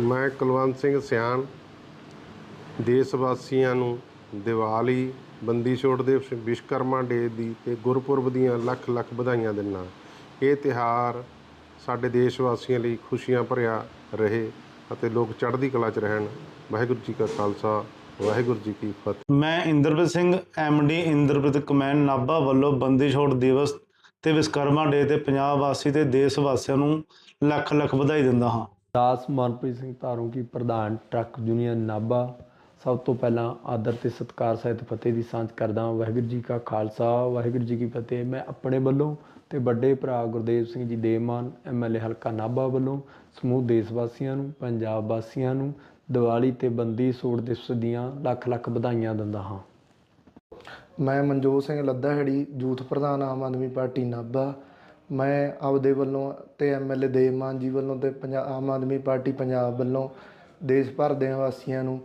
ਮੈਂ ਕੁਲਵੰਤ ਸਿੰਘ ਸਿਆਣ, ਦੇਸ਼ ਵਾਸੀਆਂ ਨੂੰ ਦੀਵਾਲੀ, ਬੰਦੀ ਛੋੜ ਦਿਵਸ ਵਿਸ਼ਵਕਰਮਾ ਡੇ ਦੀ ਤੇ ਗੁਰਪੁਰਬ ਦੀਆਂ ਲੱਖ ਲੱਖ ਵਧਾਈਆਂ ਦਿੰਦਾ ਇਹ ਤਿਉਹਾਰ ਸਾਡੇ ਦੇਸ਼ ਵਾਸੀਆਂ ਲਈ ਖੁਸ਼ੀਆਂ ਭਰਿਆ ਰਹੇ ਅਤੇ ਲੋਕ ਚੜ੍ਹਦੀ ਕਲਾ 'ਚ ਰਹਿਣ। ਵਾਹਿਗੁਰੂ ਜੀ ਕਾ ਖਾਲਸਾ, ਵਾਹਿਗੁਰੂ ਜੀ ਕੀ ਫਤਿਹ। ਮੈਂ ਇੰਦਰਪ੍ਰੀਤ ਸਿੰਘ ਐਮਡੀ ਇੰਦਰਪ੍ਰੀਤ ਕਮੈਨ ਨਾਭਾ ਵੱਲੋਂ ਬੰਦੀ ਛੋੜ ਦਿਵਸ ਤੇ ਵਿਸ਼ਕਰਮਾ ਡੇ ਤੇ ਪੰਜਾਬ ਵਾਸੀ ਤੇ ਦੇਸ਼ ਵਾਸੀਆਂ ਨੂੰ ਲੱਖ ਲੱਖ ਵਧਾਈ ਦਿੰਦਾ ਹਾਂ। ਦਾਸ ਮਨਪ੍ਰੀਤ ਸਿੰਘ ਧਾਰੂ ਕੀ ਪ੍ਰਧਾਨ ਟਰੱਕ ਯੂਨੀਅਨ ਨਾਭਾ। ਸਭ ਤੋਂ ਪਹਿਲਾਂ ਆਦਰ ਤੇ ਸਤਿਕਾਰ ਸਹਿਤ ਫਤਿਹ ਦੀ ਸਾਂਝ ਕਰਦਾ ਹਾਂ। ਵਾਹਿਗੁਰੂ ਜੀ ਕਾ ਖਾਲਸਾ, ਵਾਹਿਗੁਰੂ ਜੀ ਕੀ ਫਤਿਹ। ਮੈਂ ਆਪਣੇ ਵੱਲੋਂ ਤੇ ਵੱਡੇ ਭਰਾ ਗੁਰਦੇਵ ਸਿੰਘ ਜੀ ਦੇਵਮਾਨ ਐਮਐਲਏ ਹਲਕਾ ਨਾਭਾ ਵੱਲੋਂ ਸਮੂਹ ਦੇਸ਼ ਵਾਸੀਆਂ ਨੂੰ, ਪੰਜਾਬ ਵਾਸੀਆਂ ਨੂੰ ਦੀਵਾਲੀ ਤੇ ਬੰਦੀ ਸੋੜ ਦਿਵਸ ਦੀਆਂ ਲੱਖ ਲੱਖ ਵਧਾਈਆਂ ਦਿੰਦਾ ਹਾਂ। ਮੈਂ ਮਨਜੋਤ ਸਿੰਘ ਲੱਦਾਹੜੀ ਯੂਥ ਪ੍ਰਧਾਨ ਆਮ ਆਦਮੀ ਪਾਰਟੀ ਨਾਭਾ। ਮੈਂ ਆਪਦੇ ਵੱਲੋਂ ਅਤੇ ਐੱਮ ਐੱਲ ਏ ਦੇਵ ਮਾਨ ਜੀ ਵੱਲੋਂ ਅਤੇ ਪੰਜਾਬ ਆਮ ਆਦਮੀ ਪਾਰਟੀ ਪੰਜਾਬ ਵੱਲੋਂ ਦੇਸ਼ ਭਰ ਦੇ ਵਾਸੀਆਂ ਨੂੰ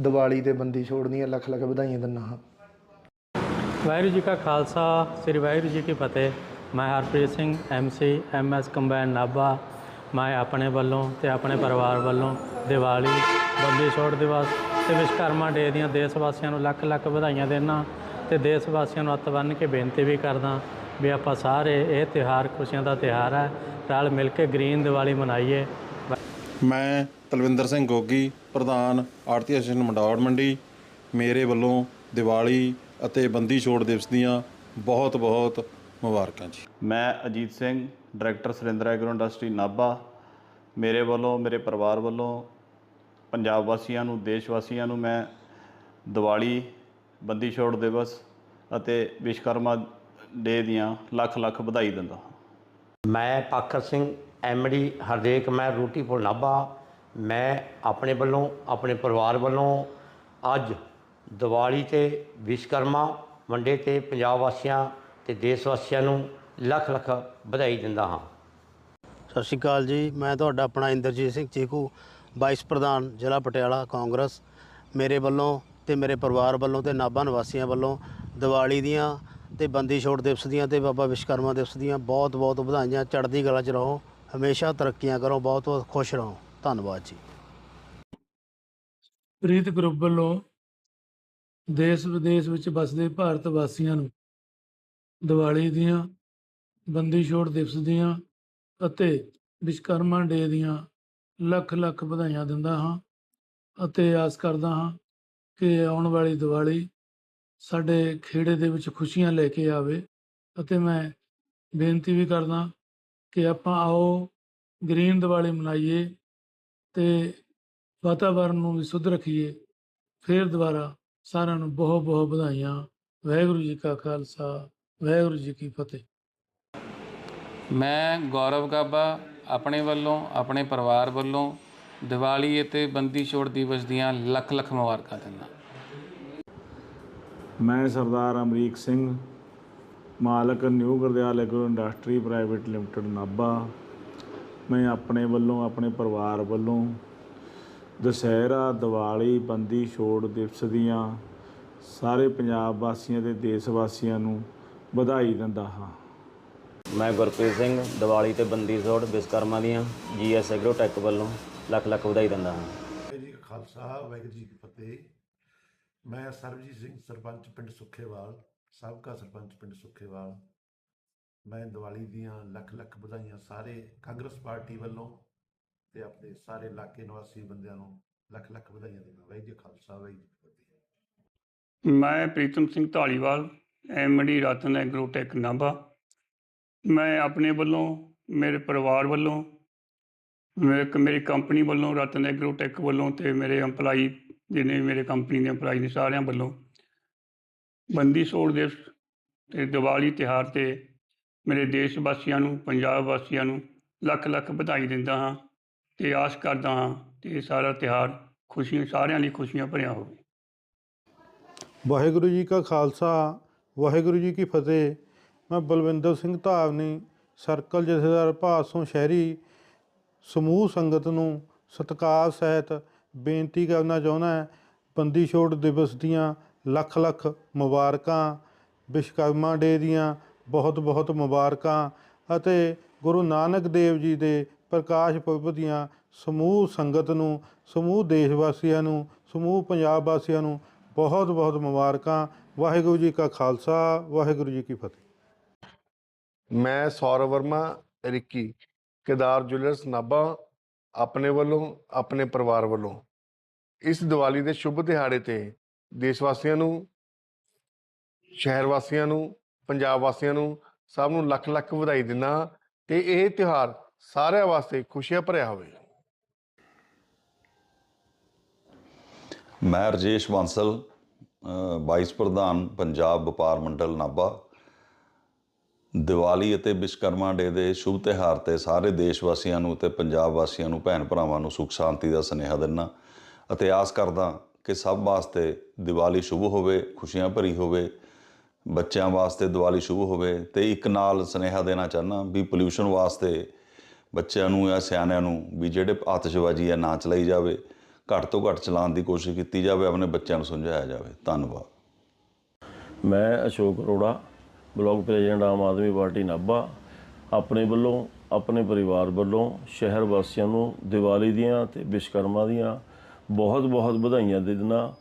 ਦੀਵਾਲੀ ਤੇ ਬੰਦੀ ਛੋੜ ਦੀਆਂ ਲੱਖ ਲੱਖ ਵਧਾਈਆਂ ਦਿੰਦਾ ਹਾਂ। ਵਾਹਿਗੁਰੂ ਜੀ ਕਾ ਖਾਲਸਾ, ਸ੍ਰੀ ਵਾਹਿਗੁਰੂ ਜੀ ਕੀ ਫਤਿਹ। ਮੈਂ Harpreet Singh MC MS combine Nabha. ਮੈਂ ਆਪਣੇ ਵੱਲੋਂ ਤੇ ਆਪਣੇ ਪਰਿਵਾਰ ਵੱਲੋਂ ਦੀਵਾਲੀ, ਬੰਦੀ ਛੋੜ ਦਿਵਸ ਤੇ ਵਿਸ਼ਵਕਰਮਾ ਡੇ ਦੀਆਂ ਦੇਸ਼ ਵਾਸੀਆਂ ਨੂੰ ਲੱਖ ਲੱਖ ਵਧਾਈਆਂ ਦੇਣਾ ਤੇ ਦੇਸ਼ ਵਾਸੀਆਂ ਨੂੰ ਹੱਥ ਬੰਨ੍ਹ ਕੇ ਬੇਨਤੀ ਵੀ ਕਰਦਾ ਵੀ ਆਪਾਂ ਸਾਰੇ ਇਹ ਤਿਉਹਾਰ ਖੁਸ਼ੀਆਂ ਦਾ ਤਿਉਹਾਰ ਹੈ ਰਲ ਮਿਲ ਕੇ ਗ੍ਰੀਨ ਦੀਵਾਲੀ ਮਨਾਈਏ। ਮੈਂ ਤਲਵਿੰਦਰ ਸਿੰਘ ਗੋਗੀ ਪ੍ਰਧਾਨ ਆੜਤੀ ਐਸੋਸੀਏਸ਼ਨ ਮੰਡੌੜ ਮੰਡੀ। ਮੇਰੇ ਵੱਲੋਂ ਦੀਵਾਲੀ ਅਤੇ ਬੰਦੀ ਛੋੜ ਦਿਵਸ ਦੀਆਂ ਬਹੁਤ ਬਹੁਤ ਮੁਬਾਰਕਾਂ ਜੀ। ਮੈਂ Ajit Singh director Surinder agro industry Nabha. ਮੇਰੇ ਵੱਲੋਂ ਮੇਰੇ ਪਰਿਵਾਰ ਵੱਲੋਂ ਪੰਜਾਬ ਵਾਸੀਆਂ ਨੂੰ ਦੇਸ਼ ਵਾਸੀਆਂ ਨੂੰ ਮੈਂ ਦੀਵਾਲੀ ਬੰਦੀ ਛੋੜ ਦਿਵਸ ਅਤੇ ਵਿਸ਼ਵਕਰਮਾ ਡੇ ਦੀਆਂ ਲੱਖ ਲੱਖ ਵਧਾਈ ਦਿੰਦਾ ਹਾਂ। ਮੈਂ ਪਾਖਰ ਸਿੰਘ ਐਮਡੀ ਹਰਦੇਕ ਮੈਂ ਰੋਟੀਪੁਰ ਨਾਭਾ। ਮੈਂ ਆਪਣੇ ਵੱਲੋਂ ਆਪਣੇ ਪਰਿਵਾਰ ਵੱਲੋਂ ਅੱਜ ਦੀਵਾਲੀ ਤੇ ਵਿਸ਼ਵਕਰਮਾ ਮੰਡੇ ਤੇ ਪੰਜਾਬ ਵਾਸੀਆਂ ਤੇ ਦੇਸ਼ ਵਾਸੀਆਂ ਨੂੰ ਲੱਖ ਲੱਖ ਵਧਾਈ ਦਿੰਦਾ ਹਾਂ। ਸਤਿ ਸ਼੍ਰੀ ਅਕਾਲ ਜੀ। ਮੈਂ ਤੁਹਾਡਾ ਆਪਣਾ ਇੰਦਰਜੀਤ ਸਿੰਘ ਚੀਕੂ ਵਾਈਸ ਪ੍ਰਧਾਨ ਜ਼ਿਲ੍ਹਾ ਪਟਿਆਲਾ ਕਾਂਗਰਸ। ਮੇਰੇ ਵੱਲੋਂ ਤੇ ਮੇਰੇ ਪਰਿਵਾਰ ਵੱਲੋਂ ਤੇ ਨਾਭਾ ਨਿਵਾਸੀਆਂ ਵੱਲੋਂ ਦੀਵਾਲੀ ਦੀਆਂ ਤੇ ਬੰਦੀ ਛੋੜ ਦਿਵਸ ਦੀਆਂ ਤੇ ਬਾਬਾ ਵਿਸ਼ਵਕਰਮਾ ਦਿਵਸ ਦੀਆਂ ਬਹੁਤ ਬਹੁਤ ਵਧਾਈਆਂ। ਚੜ੍ਹਦੀ ਕਲਾ 'ਚ ਰਹੋ। ਹਮੇਸ਼ਾ ਤਰੱਕੀਆਂ ਕਰੋ। ਬਹੁਤ ਬਹੁਤ ਖੁਸ਼ ਰਹੋ। ਧੰਨਵਾਦ ਜੀ। ਪ੍ਰੀਤ ਗਰੁੱਪ ਵੱਲੋਂ ਦੇਸ਼ ਵਿਦੇਸ਼ ਵਿੱਚ ਵਸਦੇ ਭਾਰਤ ਵਾਸੀਆਂ ਨੂੰ ਦੀਵਾਲੀ ਦੀਆਂ, ਬੰਦੀ ਛੋੜ ਦਿਵਸ ਦੀਆਂ ਅਤੇ ਵਿਸ਼ਕਰਮਾ ਡੇ ਦੀਆਂ ਲੱਖ ਲੱਖ ਵਧਾਈਆਂ ਦਿੰਦਾ ਹਾਂ ਅਤੇ ਆਸ ਕਰਦਾ ਹਾਂ ਕਿ ਆਉਣ ਵਾਲੀ ਦੀਵਾਲੀ ਸਾਡੇ ਖੇੜੇ ਦੇ ਵਿੱਚ ਖੁਸ਼ੀਆਂ ਲੈ ਕੇ ਆਵੇ ਅਤੇ ਮੈਂ ਬੇਨਤੀ ਵੀ ਕਰਦਾ ਕਿ ਆਪਾਂ ਆਓ, ਗ੍ਰੀਨ ਦੀਵਾਲੀ ਮਨਾਈਏ ਤੇ ਵਾਤਾਵਰਨ ਨੂੰ ਵੀ ਸੁੱਧ ਰੱਖੀਏ। ਫਿਰ ਦੁਬਾਰਾ ਸਾਰਿਆਂ ਨੂੰ ਬਹੁਤ ਬਹੁਤ ਵਧਾਈਆਂ। ਵਾਹਿਗੁਰੂ ਜੀ ਕਾ ਖਾਲਸਾ, ਵਾਹਿਗੁਰੂ ਜੀ ਕੀ ਫਤਿਹ। ਮੈਂ ਗੌਰਵ ਗਾਬਾ ਆਪਣੇ ਵੱਲੋਂ, ਆਪਣੇ ਪਰਿਵਾਰ ਵੱਲੋਂ ਦੀਵਾਲੀ ਅਤੇ ਬੰਦੀ ਛੋੜ ਦਿਵਸ ਦੀਆਂ ਲੱਖ ਲੱਖ ਮੁਬਾਰਕਾਂ ਦਿੰਦਾ। ਮੈਂ ਸਰਦਾਰ ਅਮਰੀਕ ਸਿੰਘ ਮਾਲਕ new Gurdial agro industry private limited Nabha. ਮੈਂ ਆਪਣੇ ਵੱਲੋਂ ਆਪਣੇ ਪਰਿਵਾਰ ਵੱਲੋਂ ਦੁਸਹਿਰਾ ਦੀਵਾਲੀ ਬੰਦੀ ਛੋੜ ਦਿਵਸ ਦੀਆਂ ਸਾਰੇ ਪੰਜਾਬ ਵਾਸੀਆਂ ਤੇ ਦੇਸ਼ ਵਾਸੀਆਂ ਨੂੰ ਵਧਾਈ ਦਿੰਦਾ ਹਾਂ। ਮੈਂ ਗੁਰਪ੍ਰੀਤ ਸਿੰਘ ਦੀਵਾਲੀ ਤੇ ਬੰਦੀ ਛੋੜ ਵਿਸ਼ਕਰਮਾ ਦੀਆਂ ਜੀਐਸ ਐਗਰੋ ਟੈਕ ਵੱਲੋਂ ਲੱਖ ਲੱਖ ਵਧਾਈ ਦਿੰਦਾ ਹਾਂ। ਜੀ ਖਾਲਸਾ ਵਾਹਿਗੁਰੂ ਜੀ ਕੀ ਫਤਿਹ। ਮੈਂ ਸਰਬਜੀਤ ਸਿੰਘ, ਸਰਪੰਚ ਪਿੰਡ ਸੁਖੇਵਾਲ, ਸਾਬਕਾ ਸਰਪੰਚ ਪਿੰਡ ਸੁਖੇਵਾਲ। ਮੈਂ ਦੀਵਾਲੀ ਦੀਆਂ ਲੱਖ ਲੱਖ ਵਧਾਈਆਂ ਸਾਰੇ ਕਾਂਗਰਸ ਪਾਰਟੀ ਵੱਲੋਂ ਤੇ ਆਪਣੇ ਸਾਰੇ ਇਲਾਕੇ ਨਿਵਾਸੀ ਬੰਦਿਆਂ ਨੂੰ ਲੱਖ ਲੱਖ ਵਧਾਈਆਂ ਦਿੰਦਾ ਵਾਹਿਗੁਰੂ ਜੀ ਖਾਲਸਾ, ਵਾਹਿਗੁਰੂ ਜੀ ਫਤਿਹ। ਮੈਂ ਪ੍ਰੀਤਮ ਸਿੰਘ ਢਾਲੀਵਾਲ ਐਮਡੀ ਰਤਨ ਐਗਰੋਟੈਕ ਨਾਭਾ। ਮੈਂ ਆਪਣੇ ਵੱਲੋਂ, ਮੇਰੇ ਪਰਿਵਾਰ ਵੱਲੋਂ, ਮੇਰੇ, ਮੇਰੀ ਕੰਪਨੀ ਵੱਲੋਂ, ਰਤਨ ਐਗਰੋਟੈਕ ਵੱਲੋਂ ਤੇ ਮੇਰੇ EMPLOYE ਜਿੰਨੇ ਵੀ ਮੇਰੇ ਕੰਪਨੀ ਦੇ ਪ੍ਰਾਈਜ਼ ਨੇ ਸਾਰਿਆਂ ਵੱਲੋਂ। ਬੰਦੀ ਛੋੜ ਦਿਵਸ ਤੇ ਦੀਵਾਲੀ ਤਿਉਹਾਰ ਤੇ ਮੇਰੇ ਦੇਸ਼ ਵਾਸੀਆਂ ਨੂੰ, ਪੰਜਾਬ ਵਾਸੀਆਂ ਨੂੰ ਲੱਖ ਲੱਖ ਵਧਾਈ ਦਿੰਦਾ ਹਾਂ ਤੇ ਆਸ ਕਰਦਾ ਹਾਂ ਕਿ ਇਹ ਸਾਰਾ ਤਿਉਹਾਰ ਖੁਸ਼ੀਆਂ, ਸਾਰਿਆਂ ਲਈ ਖੁਸ਼ੀਆਂ ਭਰਿਆ ਹੋਵੇ। ਵਾਹਿਗੁਰੂ ਜੀ ਕਾ ਖਾਲਸਾ, ਵਾਹਿਗੁਰੂ ਜੀ ਕੀ ਫਤਿਹ। ਮੈਂ ਬਲਵਿੰਦਰ ਸਿੰਘ ਧਾਵਨੀ, ਸਰਕਲ ਜਥੇਦਾਰ ਭਾਸੋਂ ਸ਼ਹਿਰੀ ਸਮੂਹ ਸੰਗਤ ਨੂੰ ਸਤਿਕਾਰ ਸਹਿਤ ਬੇਨਤੀ ਕਰਨਾ ਚਾਹੁੰਦਾ ਬੰਦੀ ਛੋੜ ਦਿਵਸ ਦੀਆਂ ਲੱਖ ਲੱਖ ਮੁਬਾਰਕਾਂ ਵਿਸ਼ਕਰਮਾ ਡੇ ਦੀਆਂ ਬਹੁਤ ਬਹੁਤ ਮੁਬਾਰਕਾਂ ਅਤੇ ਗੁਰੂ ਨਾਨਕ ਦੇਵ ਜੀ ਦੇ ਪ੍ਰਕਾਸ਼ ਪੁਰਬ ਦੀਆਂ ਸਮੂਹ ਸੰਗਤ ਨੂੰ, ਸਮੂਹ ਦੇਸ਼ ਵਾਸੀਆਂ ਨੂੰ, ਸਮੂਹ ਪੰਜਾਬ ਵਾਸੀਆਂ ਨੂੰ ਬਹੁਤ ਬਹੁਤ ਮੁਬਾਰਕਾਂ। ਵਾਹਿਗੁਰੂ ਜੀ ਕਾ ਖਾਲਸਾ, ਵਾਹਿਗੁਰੂ ਜੀ ਕੀ ਫਤਿਹ। ਮੈਂ ਸੌਰਵ ਵਰਮਾ, ਰਿੱਕੀ, ਕੇਦਾਰ ਜੁਐਲਰਸ ਨਾਭਾ, ਆਪਣੇ ਵੱਲੋਂ, ਆਪਣੇ ਪਰਿਵਾਰ ਵੱਲੋਂ ਇਸ ਦੀਵਾਲੀ ਦੇ ਸ਼ੁਭ ਦਿਹਾੜੇ ਤੇ ਦੇਸ਼ ਵਾਸੀਆਂ ਨੂੰ, ਸ਼ਹਿਰ ਵਾਸੀਆਂ ਨੂੰ, ਪੰਜਾਬ ਵਾਸੀਆਂ ਨੂੰ ਸਭ ਨੂੰ ਲੱਖ ਲੱਖ ਵਧਾਈ ਦਿੰਦਾ ਤੇ ਇਹ ਤਿਉਹਾਰ ਸਾਰਿਆਂ ਵਾਸਤੇ ਖੁਸ਼ੀਆਂ ਭਰਿਆ ਹੋਵੇ। ਮੈਂ ਰਜੇਸ਼ ਬਾਂਸਲ ਵਾਈਸ ਪ੍ਰਧਾਨ ਪੰਜਾਬ ਵਪਾਰ ਮੰਡਲ ਨਾਭਾ। ਦੀਵਾਲੀ ਅਤੇ ਵਿਸ਼ਕਰਮਾ ਡੇ ਦੇ ਸ਼ੁਭ ਤਿਉਹਾਰ ਤੇ ਸਾਰੇ ਦੇਸ਼ ਵਾਸੀਆਂ ਨੂੰ ਤੇ ਪੰਜਾਬ ਵਾਸੀਆਂ ਨੂੰ, ਭੈਣ ਭਰਾਵਾਂ ਨੂੰ ਸੁਖ ਸ਼ਾਂਤੀ ਦਾ ਸੁਨੇਹਾ ਦਿੰਦਾ ਅਤੇ ਆਸ ਕਰਦਾ ਕਿ ਸਭ ਵਾਸਤੇ ਦੀਵਾਲੀ ਸ਼ੁਭ ਹੋਵੇ, ਖੁਸ਼ੀਆਂ ਭਰੀ ਹੋਵੇ, ਬੱਚਿਆਂ ਵਾਸਤੇ ਦੀਵਾਲੀ ਸ਼ੁਭ ਹੋਵੇ ਤੇ ਇੱਕ ਨਾਲ ਸੁਨੇਹਾ ਦੇਣਾ ਚਾਹੁੰਦਾ ਵੀ ਪੋਲਿਊਸ਼ਨ ਵਾਸਤੇ ਬੱਚਿਆਂ ਨੂੰ ਜਾਂ ਸਿਆਣਿਆਂ ਨੂੰ ਵੀ ਜਿਹੜੇ ਆਤਿਸ਼ਬਾਜ਼ੀ ਹੈ ਨਾ ਚਲਾਈ ਜਾਵੇ, ਘੱਟ ਤੋਂ ਘੱਟ ਚਲਾਉਣ ਦੀ ਕੋਸ਼ਿਸ਼ ਕੀਤੀ ਜਾਵੇ, ਆਪਣੇ ਬੱਚਿਆਂ ਨੂੰ ਸਮਝਾਇਆ ਜਾਵੇ। ਧੰਨਵਾਦ। ਮੈਂ Ashok Arora, block president Aam Aadmi party Nabha, ਆਪਣੇ ਵੱਲੋਂ, ਆਪਣੇ ਪਰਿਵਾਰ ਵੱਲੋਂ ਸ਼ਹਿਰ ਵਾਸੀਆਂ ਨੂੰ ਦੀਵਾਲੀ ਦੀਆਂ ਤੇ ਵਿਸ਼ਕਰਮਾ ਦੀਆਂ ਬਹੁਤ-ਬਹੁਤ ਵਧਾਈਆਂ ਦੇ ਦਿੰਦਾ।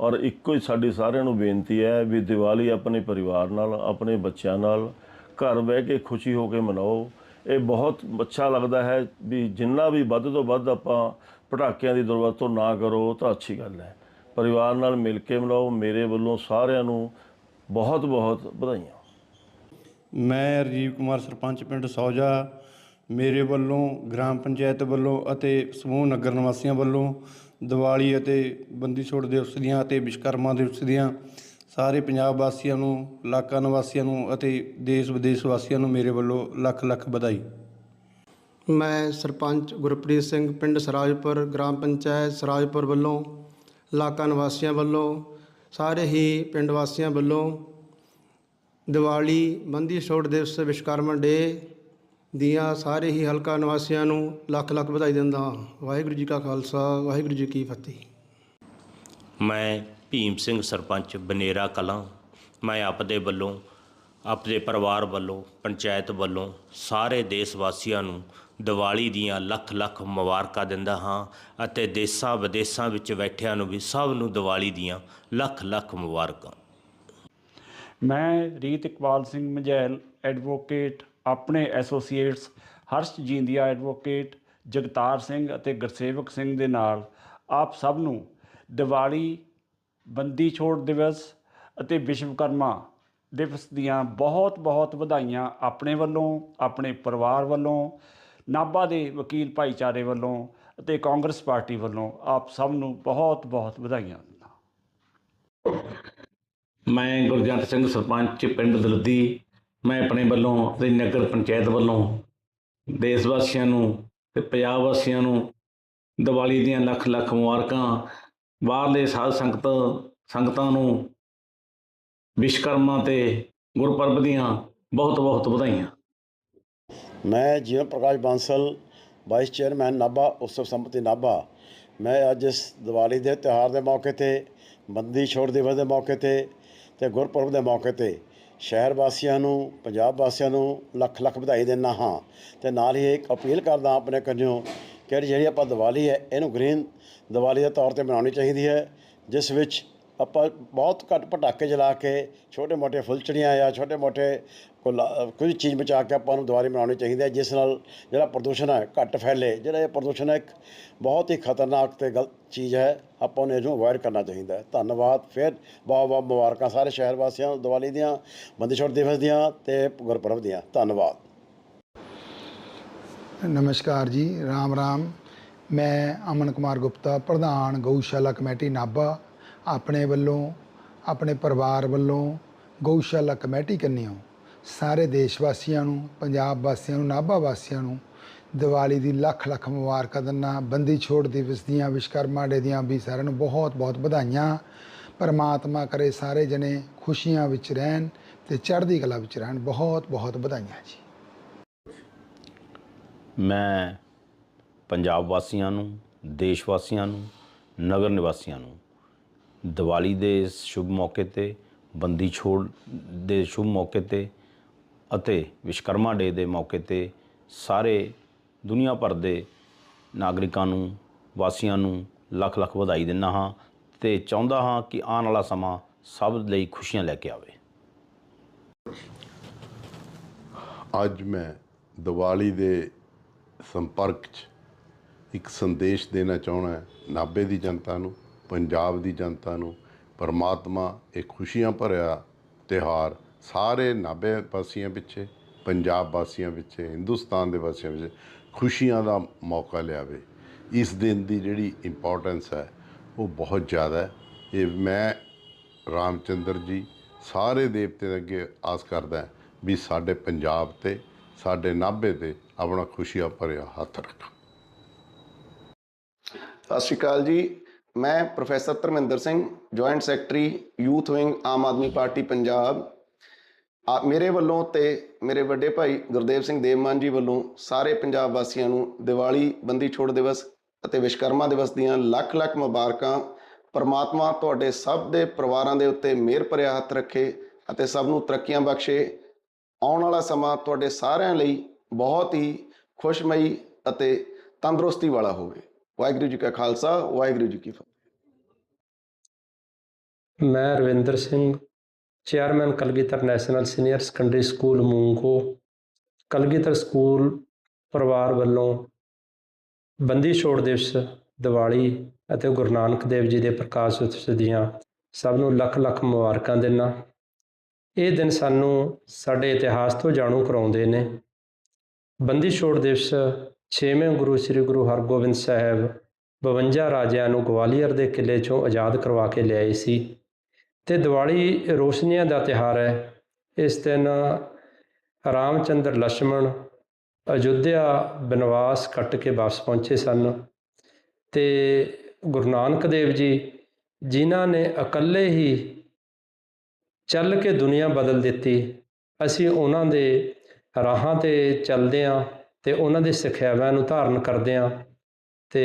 ਔਰ ਇੱਕੋ ਹੀ ਸਾਡੀ ਸਾਰਿਆਂ ਨੂੰ ਬੇਨਤੀ ਹੈ ਵੀ ਦੀਵਾਲੀ ਆਪਣੇ ਪਰਿਵਾਰ ਨਾਲ, ਆਪਣੇ ਬੱਚਿਆਂ ਨਾਲ, ਘਰ ਬਹਿ ਕੇ ਖੁਸ਼ੀ ਹੋ ਕੇ ਮਨਾਓ। ਇਹ ਬਹੁਤ ਅੱਛਾ ਲੱਗਦਾ ਹੈ ਵੀ ਜਿੰਨਾ ਵੀ ਵੱਧ ਤੋਂ ਵੱਧ ਆਪਾਂ ਪਟਾਕਿਆਂ ਦੀ ਦੁਰਵਰਤੋਂ ਨਾ ਕਰੋ, ਤਾਂ ਅੱਛੀ ਗੱਲ ਹੈ। ਪਰਿਵਾਰ ਨਾਲ ਮਿਲ ਕੇ ਮਨਾਓ, ਮੇਰੇ ਵੱਲੋਂ ਸਾਰਿਆਂ ਨੂੰ ਬਹੁਤ ਬਹੁਤ ਵਧਾਈਆਂ। ਮੈਂ ਰਜੀਵ ਕੁਮਾਰ, ਸਰਪੰਚ ਪਿੰਡ ਸੌਜਾ, ਮੇਰੇ ਵੱਲੋਂ, ਗ੍ਰਾਮ ਪੰਚਾਇਤ ਵੱਲੋਂ ਅਤੇ ਸਮੂਹ ਨਗਰ ਨਿਵਾਸੀਆਂ ਵੱਲੋਂ ਦੀਵਾਲੀ ਅਤੇ ਬੰਦੀ ਛੋੜ ਦਿਵਸ ਦੀਆਂ ਅਤੇ ਵਿਸ਼ਵਕਰਮਾ ਦਿਵਸ ਦੀਆਂ ਸਾਰੇ ਪੰਜਾਬ ਵਾਸੀਆਂ ਨੂੰ, ਇਲਾਕਾ ਨਿਵਾਸੀਆਂ ਨੂੰ ਅਤੇ ਦੇਸ਼ ਵਿਦੇਸ਼ ਵਾਸੀਆਂ ਨੂੰ ਮੇਰੇ ਵੱਲੋਂ ਲੱਖ ਲੱਖ ਵਧਾਈ। ਮੈਂ ਸਰਪੰਚ ਗੁਰਪ੍ਰੀਤ ਸਿੰਘ, ਪਿੰਡ ਸਰਾਜਪੁਰ, ਗ੍ਰਾਮ ਪੰਚਾਇਤ ਸਰਾਜਪੁਰ ਵੱਲੋਂ, ਇਲਾਕਾ ਨਿਵਾਸੀਆਂ ਵੱਲੋਂ, ਸਾਰੇ ਹੀ ਪਿੰਡ ਵਾਸੀਆਂ ਵੱਲੋਂ ਦੀਵਾਲੀ ਬੰਦੀ ਛੋੜ ਦਿਵਸ ਵਿਸ਼ਵਕਰਮਾ ਡੇ ਦੀਆਂ ਸਾਰੇ ਹੀ ਹਲਕਾ ਨਿਵਾਸੀਆਂ ਨੂੰ ਲੱਖ ਲੱਖ ਵਧਾਈ ਦਿੰਦਾ ਹਾਂ। ਵਾਹਿਗੁਰੂ ਜੀ ਕਾ ਖਾਲਸਾ ਵਾਹਿਗੁਰੂ ਜੀ ਕੀ ਫਤਿਹ। ਮੈਂ ਭੀਮ ਸਿੰਘ ਸਰਪੰਚ ਬਨੇਰਾ ਕਲਾਂ। ਮੈਂ ਆਪਦੇ ਵੱਲੋਂ ਆਪਦੇ ਪਰਿਵਾਰ ਵੱਲੋਂ ਪੰਚਾਇਤ ਵੱਲੋਂ ਸਾਰੇ ਦੇਸ਼ ਵਾਸੀਆਂ ਨੂੰ ਦੀਵਾਲੀ ਦੀਆਂ ਲੱਖ ਲੱਖ ਮੁਬਾਰਕਾਂ ਦਿੰਦਾ ਹਾਂ ਅਤੇ ਦੇਸਾਂ ਵਿਦੇਸਾਂ ਵਿੱਚ ਬੈਠਿਆਂ ਨੂੰ ਵੀ ਸਭ ਨੂੰ ਦੀਵਾਲੀ ਦੀਆਂ ਲੱਖ ਲੱਖ ਮੁਬਾਰਕਾਂ। ਮੈਂ ਰੀਤ ਇਕਬਾਲ ਸਿੰਘ ਮਝੈਲ ਐਡਵੋਕੇਟ ਆਪਣੇ ਐਸੋਸੀਏਟਸ ਹਰਸ਼ ਜੀਂਦੀਆ ਐਡਵੋਕੇਟ, ਜਗਤਾਰ ਸਿੰਘ ਅਤੇ ਗੁਰਸੇਵਕ ਸਿੰਘ ਦੇ ਨਾਲ ਆਪ ਸਭ ਨੂੰ ਦੀਵਾਲੀ, ਬੰਦੀ ਛੋੜ ਦਿਵਸ ਅਤੇ ਵਿਸ਼ਵਕਰਮਾ ਦਿਵਸ ਦੀਆਂ ਬਹੁਤ-ਬਹੁਤ ਵਧਾਈਆਂ ਆਪਣੇ ਵੱਲੋਂ, ਆਪਣੇ ਪਰਿਵਾਰ ਵੱਲੋਂ, ਨਾਭਾ ਦੇ ਵਕੀਲ ਭਾਈਚਾਰੇ ਵੱਲੋਂ ਅਤੇ ਕਾਂਗਰਸ ਪਾਰਟੀ ਵੱਲੋਂ ਆਪ ਸਭ ਨੂੰ ਬਹੁਤ-ਬਹੁਤ ਵਧਾਈਆਂ। ਮੈਂ ਗੁਰਜੰਟ ਸਿੰਘ ਸਰਪੰਚ ਪਿੰਡ ਦਲਦੀ ਮੈਂ ਆਪਣੇ ਵੱਲੋਂ ਅਤੇ ਨਗਰ ਪੰਚਾਇਤ ਵੱਲੋਂ ਦੇਸ਼ ਵਾਸੀਆਂ ਨੂੰ ਤੇ ਪੰਜਾਬ ਵਾਸੀਆਂ ਨੂੰ ਦੀਵਾਲੀ ਦੀਆਂ ਲੱਖ ਲੱਖ ਮੁਬਾਰਕਾਂ, ਬਾਹਰਲੇ ਸਾਧ ਸੰਗਤ, ਸੰਗਤਾਂ ਨੂੰ ਵਿਸ਼ਕਰਮਾ ਤੇ ਗੁਰਪੁਰਬ ਦੀਆਂ ਬਹੁਤ ਬਹੁਤ ਵਧਾਈਆਂ। ਮੈਂ ਜੀਵਨ ਪ੍ਰਕਾਸ਼ ਬਾਂਸਲ ਵਾਈਸ ਚੇਅਰਮੈਨ ਨਾਭਾ ਉਤਸਵ ਸੰਪਤੀ ਨਾਭਾ। ਮੈਂ ਅੱਜ ਇਸ ਦੀਵਾਲੀ ਦੇ ਤਿਉਹਾਰ ਦੇ ਮੌਕੇ ਤੇ, ਬੰਦੀ ਛੋੜ ਦਿਵਸ ਦੇ ਮੌਕੇ ਤੇ ਤੇ ਗੁਰਪੁਰਬ ਦੇ ਮੌਕੇ ਤੇ ਸ਼ਹਿਰ ਵਾਸੀਆਂ ਨੂੰ, ਪੰਜਾਬ ਵਾਸੀਆਂ ਨੂੰ ਲੱਖ ਲੱਖ ਵਧਾਈ ਦਿੰਦਾ ਹਾਂ ਤੇ ਨਾਲ ਹੀ ਇੱਕ ਅਪੀਲ ਕਰਦਾ ਆਪਣੇ ਕੰਨਿਓ ਕਿ ਜਿਹੜੀ ਆਪਾਂ ਦੀਵਾਲੀ ਹੈ, ਇਹਨੂੰ ਗ੍ਰੀਨ ਦੀਵਾਲੀ ਦੇ ਤੌਰ ਤੇ ਮਨਾਉਣੀ ਚਾਹੀਦੀ ਹੈ, ਜਿਸ ਵਿੱਚ ਆਪਾਂ ਬਹੁਤ ਘੱਟ ਪਟਾਕੇ ਜਲਾ ਕੇ ਛੋਟੇ ਮੋਟੇ ਫੁੱਲਚੜੀਆਂ ਜਾਂ ਛੋਟੇ ਮੋਟੇ ਮੋਟੇ ਕੋਈ ਚੀਜ਼ ਬਚਾ ਕੇ ਆਪਾਂ ਨੂੰ ਦੀਵਾਲੀ ਮਨਾਉਣੀ ਚਾਹੀਦੀ ਹੈ, ਜਿਸ ਨਾਲ ਜਿਹੜਾ ਪ੍ਰਦੂਸ਼ਣ ਹੈ ਘੱਟ ਫੈਲੇ। ਜਿਹੜਾ ਇਹ ਪ੍ਰਦੂਸ਼ਣ ਹੈ, ਇੱਕ ਬਹੁਤ ਹੀ ਖਤਰਨਾਕ ਤੇ ਗਲਤ ਚੀਜ਼ ਹੈ। ਆਪਾਂ ਨੂੰ ਇਹਨੂੰ ਅਵੋਇਡ ਕਰਨਾ ਚਾਹੀਦਾ ਹੈ। ਧੰਨਵਾਦ। ਫਿਰ ਬਹੁਤ ਬਹੁਤ ਮੁਬਾਰਕਾਂ ਸਾਰੇ ਸ਼ਹਿਰ ਵਾਸੀਆਂ ਨੂੰ, ਦੀਵਾਲੀ ਦੀਆਂ ਬੰਦੀ ਛੋੜ ਦਿਵਸ ਦੀਆਂ ਤੇ ਗੁਰਪੁਰਬ ਦੀਆਂ। ਧੰਨਵਾਦ। ਨਮਸਕਾਰ ਜੀ। ਰਾਮ ਰਾਮ। ਮੈਂ ਅਮਨ ਕੁਮਾਰ ਗੁਪਤਾ, ਪ੍ਰਧਾਨ ਗਊਸ਼ਾਲਾ ਕਮੇਟੀ ਨਾਭਾ। ਆਪਣੇ ਵੱਲੋਂ, ਆਪਣੇ ਪਰਿਵਾਰ ਵੱਲੋਂ ਗਊਸ਼ਾਲਾ ਕਮੇਟੀ ਕੰਨਿਓ। ਸਾਰੇ ਦੇਸ਼ ਵਾਸੀਆਂ ਨੂੰ, ਪੰਜਾਬ ਵਾਸੀਆਂ ਨੂੰ, ਨਾਭਾ ਵਾਸੀਆਂ ਨੂੰ ਦੀਵਾਲੀ ਦੀ ਲੱਖ ਲੱਖ ਮੁਬਾਰਕਾਂ ਦਿੰਦਾ ਬੰਦੀ ਛੋੜ ਦਿਵਸ ਦੀਆਂ ਵਿਸ਼ਕਰਮਾ ਡੇ ਦੀਆਂ ਵੀ ਸਾਰਿਆਂ ਨੂੰ ਬਹੁਤ ਬਹੁਤ ਵਧਾਈਆਂ। ਪਰਮਾਤਮਾ ਕਰੇ ਸਾਰੇ ਜਣੇ ਖੁਸ਼ੀਆਂ ਵਿੱਚ ਰਹਿਣ ਤੇ ਚੜ੍ਹਦੀ ਕਲਾ ਵਿੱਚ ਰਹਿਣ। ਬਹੁਤ ਬਹੁਤ ਵਧਾਈਆਂ ਜੀ। ਮੈਂ ਪੰਜਾਬ ਵਾਸੀਆਂ ਨੂੰ, ਦੇਸ਼ ਵਾਸੀਆਂ ਨੂੰ, ਨਗਰ ਨਿਵਾਸੀਆਂ ਨੂੰ ਦੀਵਾਲੀ ਦੇ ਇਸ ਸ਼ੁਭ ਮੌਕੇ ਤੇ, ਬੰਦੀ ਛੋੜ ਦੇ ਸ਼ੁਭ ਮੌਕੇ ਤੇ ਅਤੇ ਵਿਸ਼ਕਰਮਾ ਡੇ ਦੇ ਮੌਕੇ ਤੇ ਸਾਰੇ ਦੁਨੀਆ ਭਰ ਦੇ ਨਾਗਰਿਕਾਂ ਨੂੰ, ਵਾਸੀਆਂ ਨੂੰ ਲੱਖ ਲੱਖ ਵਧਾਈ ਦਿੰਦਾ ਹਾਂ ਤੇ ਚਾਹੁੰਦਾ ਹਾਂ ਕਿ ਆਉਣ ਵਾਲਾ ਸਮਾਂ ਸਭ ਲਈ ਖੁਸ਼ੀਆਂ ਲੈ ਕੇ ਆਵੇ। ਅੱਜ ਮੈਂ ਦੀਵਾਲੀ ਦੇ ਸੰਪਰਕ 'ਚ ਇੱਕ ਸੰਦੇਸ਼ ਦੇਣਾ ਚਾਹੁੰਦਾ ਨਾਭੇ ਦੀ ਜਨਤਾ ਨੂੰ, ਪੰਜਾਬ ਦੀ ਜਨਤਾ ਨੂੰ, ਪਰਮਾਤਮਾ ਇਹ ਖੁਸ਼ੀਆਂ ਭਰਿਆ ਤਿਉਹਾਰ ਸਾਰੇ ਨਾਭੇ ਵਾਸੀਆਂ ਪਿੱਛੇ, ਪੰਜਾਬ ਵਾਸੀਆਂ ਪਿੱਛੇ, ਹਿੰਦੁਸਤਾਨ ਦੇ ਵਾਸੀਆਂ ਵਿੱਚ ਖੁਸ਼ੀਆਂ ਦਾ ਮੌਕਾ ਲਿਆਵੇ। ਇਸ ਦਿਨ ਦੀ ਜਿਹੜੀ ਇੰਪੋਰਟੈਂਸ ਹੈ, ਉਹ ਬਹੁਤ ਜ਼ਿਆਦਾ ਹੈ। ਇਹ ਮੈਂ ਰਾਮਚੰਦਰ ਜੀ ਸਾਰੇ ਦੇਵਤੇ ਦੇ ਅੱਗੇ ਆਸ ਕਰਦਾ ਵੀ ਸਾਡੇ ਪੰਜਾਬ ਤੇ, ਸਾਡੇ ਨਾਭੇ ਤੇ ਆਪਣਾ ਖੁਸ਼ੀਆਂ ਭਰਿਆ ਹੱਥ ਰੱਖਣ। ਸਤਿ ਸ਼੍ਰੀ ਅਕਾਲ ਜੀ। ਮੈਂ professor Dharminder Singh joint secretary youth wing Aam Aadmi party, Punjab. ਆ ਮੇਰੇ ਵੱਲੋਂ ਤੇ ਮੇਰੇ ਵੱਡੇ ਭਾਈ ਗੁਰਦੇਵ ਸਿੰਘ ਦੇਵਮਾਨ ਜੀ ਵੱਲੋਂ ਸਾਰੇ ਪੰਜਾਬ ਵਾਸੀਆਂ ਨੂੰ ਦੀਵਾਲੀ, ਬੰਦੀ ਛੋੜ ਦਿਵਸ ਅਤੇ ਵਿਸ਼ਕਰਮਾ ਦਿਵਸ ਦੀਆਂ ਲੱਖ ਲੱਖ ਮੁਬਾਰਕਾਂ। ਪਰਮਾਤਮਾ ਤੁਹਾਡੇ ਸਭ ਦੇ ਪਰਿਵਾਰਾਂ ਦੇ ਉੱਤੇ ਮਿਹਰ ਭਰਿਆ ਹੱਥ ਰੱਖੇ ਅਤੇ ਸਭ ਨੂੰ ਤਰੱਕੀਆਂ ਬਖਸ਼ੇ। ਆਉਣ ਵਾਲਾ ਸਮਾਂ ਤੁਹਾਡੇ ਸਾਰਿਆਂ ਲਈ ਬਹੁਤ ਹੀ ਖੁਸ਼ਮਈ ਅਤੇ ਤੰਦਰੁਸਤੀ ਵਾਲਾ ਹੋਵੇ। ਵਾਹਿਗੁਰੂ ਜੀ ਕਾ ਖਾਲਸਾ, ਵਾਹਿਗੁਰੂ ਜੀ ਕੀ ਫਤਿਹ। ਮੈਂ Ravinder Singh chairman Kalgidhar national senior secondary school Mungo Kalgidhar school ਪਰਿਵਾਰ ਵੱਲੋਂ ਬੰਦੀ ਛੋੜ ਦਿਵਸ ਦੀਵਾਲੀ ਅਤੇ ਗੁਰੂ ਨਾਨਕ ਦੇਵ ਜੀ ਦੇ ਪ੍ਰਕਾਸ਼ ਉਤਸਵ ਦੀਆਂ ਸਭ ਨੂੰ ਲੱਖ ਲੱਖ ਮੁਬਾਰਕਾਂ ਦਿੰਦਾ। ਇਹ ਦਿਨ ਸਾਨੂੰ ਸਾਡੇ ਇਤਿਹਾਸ ਤੋਂ ਜਾਣੂ ਕਰਾਉਂਦੇ ਨੇ। ਬੰਦੀ ਛੋੜ ਦਿਵਸ 6ਵੇਂ ਗੁਰੂ ਸ੍ਰੀ ਗੁਰੂ ਹਰਗੋਬਿੰਦ ਸਾਹਿਬ 52 ਰਾਜਿਆਂ ਨੂੰ ਗਵਾਲੀਅਰ ਦੇ ਕਿਲੇ ਚੋਂ ਆਜ਼ਾਦ ਕਰਵਾ ਕੇ ਲਿਆਏ ਸੀ। ਤੇ ਦੀਵਾਲੀ ਰੋਸ਼ਨੀਆਂ ਦਾ ਤਿਹਾਰ ਹੈ। ਇਸ ਦਿਨ ਰਾਮਚੰਦਰ ਲక్ష్మణ ਅਯੁੱਧਿਆ ਬਨਵਾਸ ਕੱਟ ਕੇ ਵਾਪਸ ਪਹੁੰਚੇ ਸਨ ਤੇ ਗੁਰੂ ਨਾਨਕ ਦੇਵ ਜੀ, ਜਿਨ੍ਹਾਂ ਨੇ ਇਕੱਲੇ ਹੀ ਚੱਲ ਕੇ ਦੁਨੀਆ ਬਦਲ ਦਿੱਤੀ, ਅਸੀਂ ਉਹਨਾਂ ਦੇ ਰਾਹਾਂ ਤੇ ਚੱਲਦੇ ਆਂ ਤੇ ਉਹਨਾਂ ਦੇ ਸਿੱਖਿਆਵਾਂ ਨੂੰ ਧਾਰਨ ਕਰਦੇ ਆਂ ਤੇ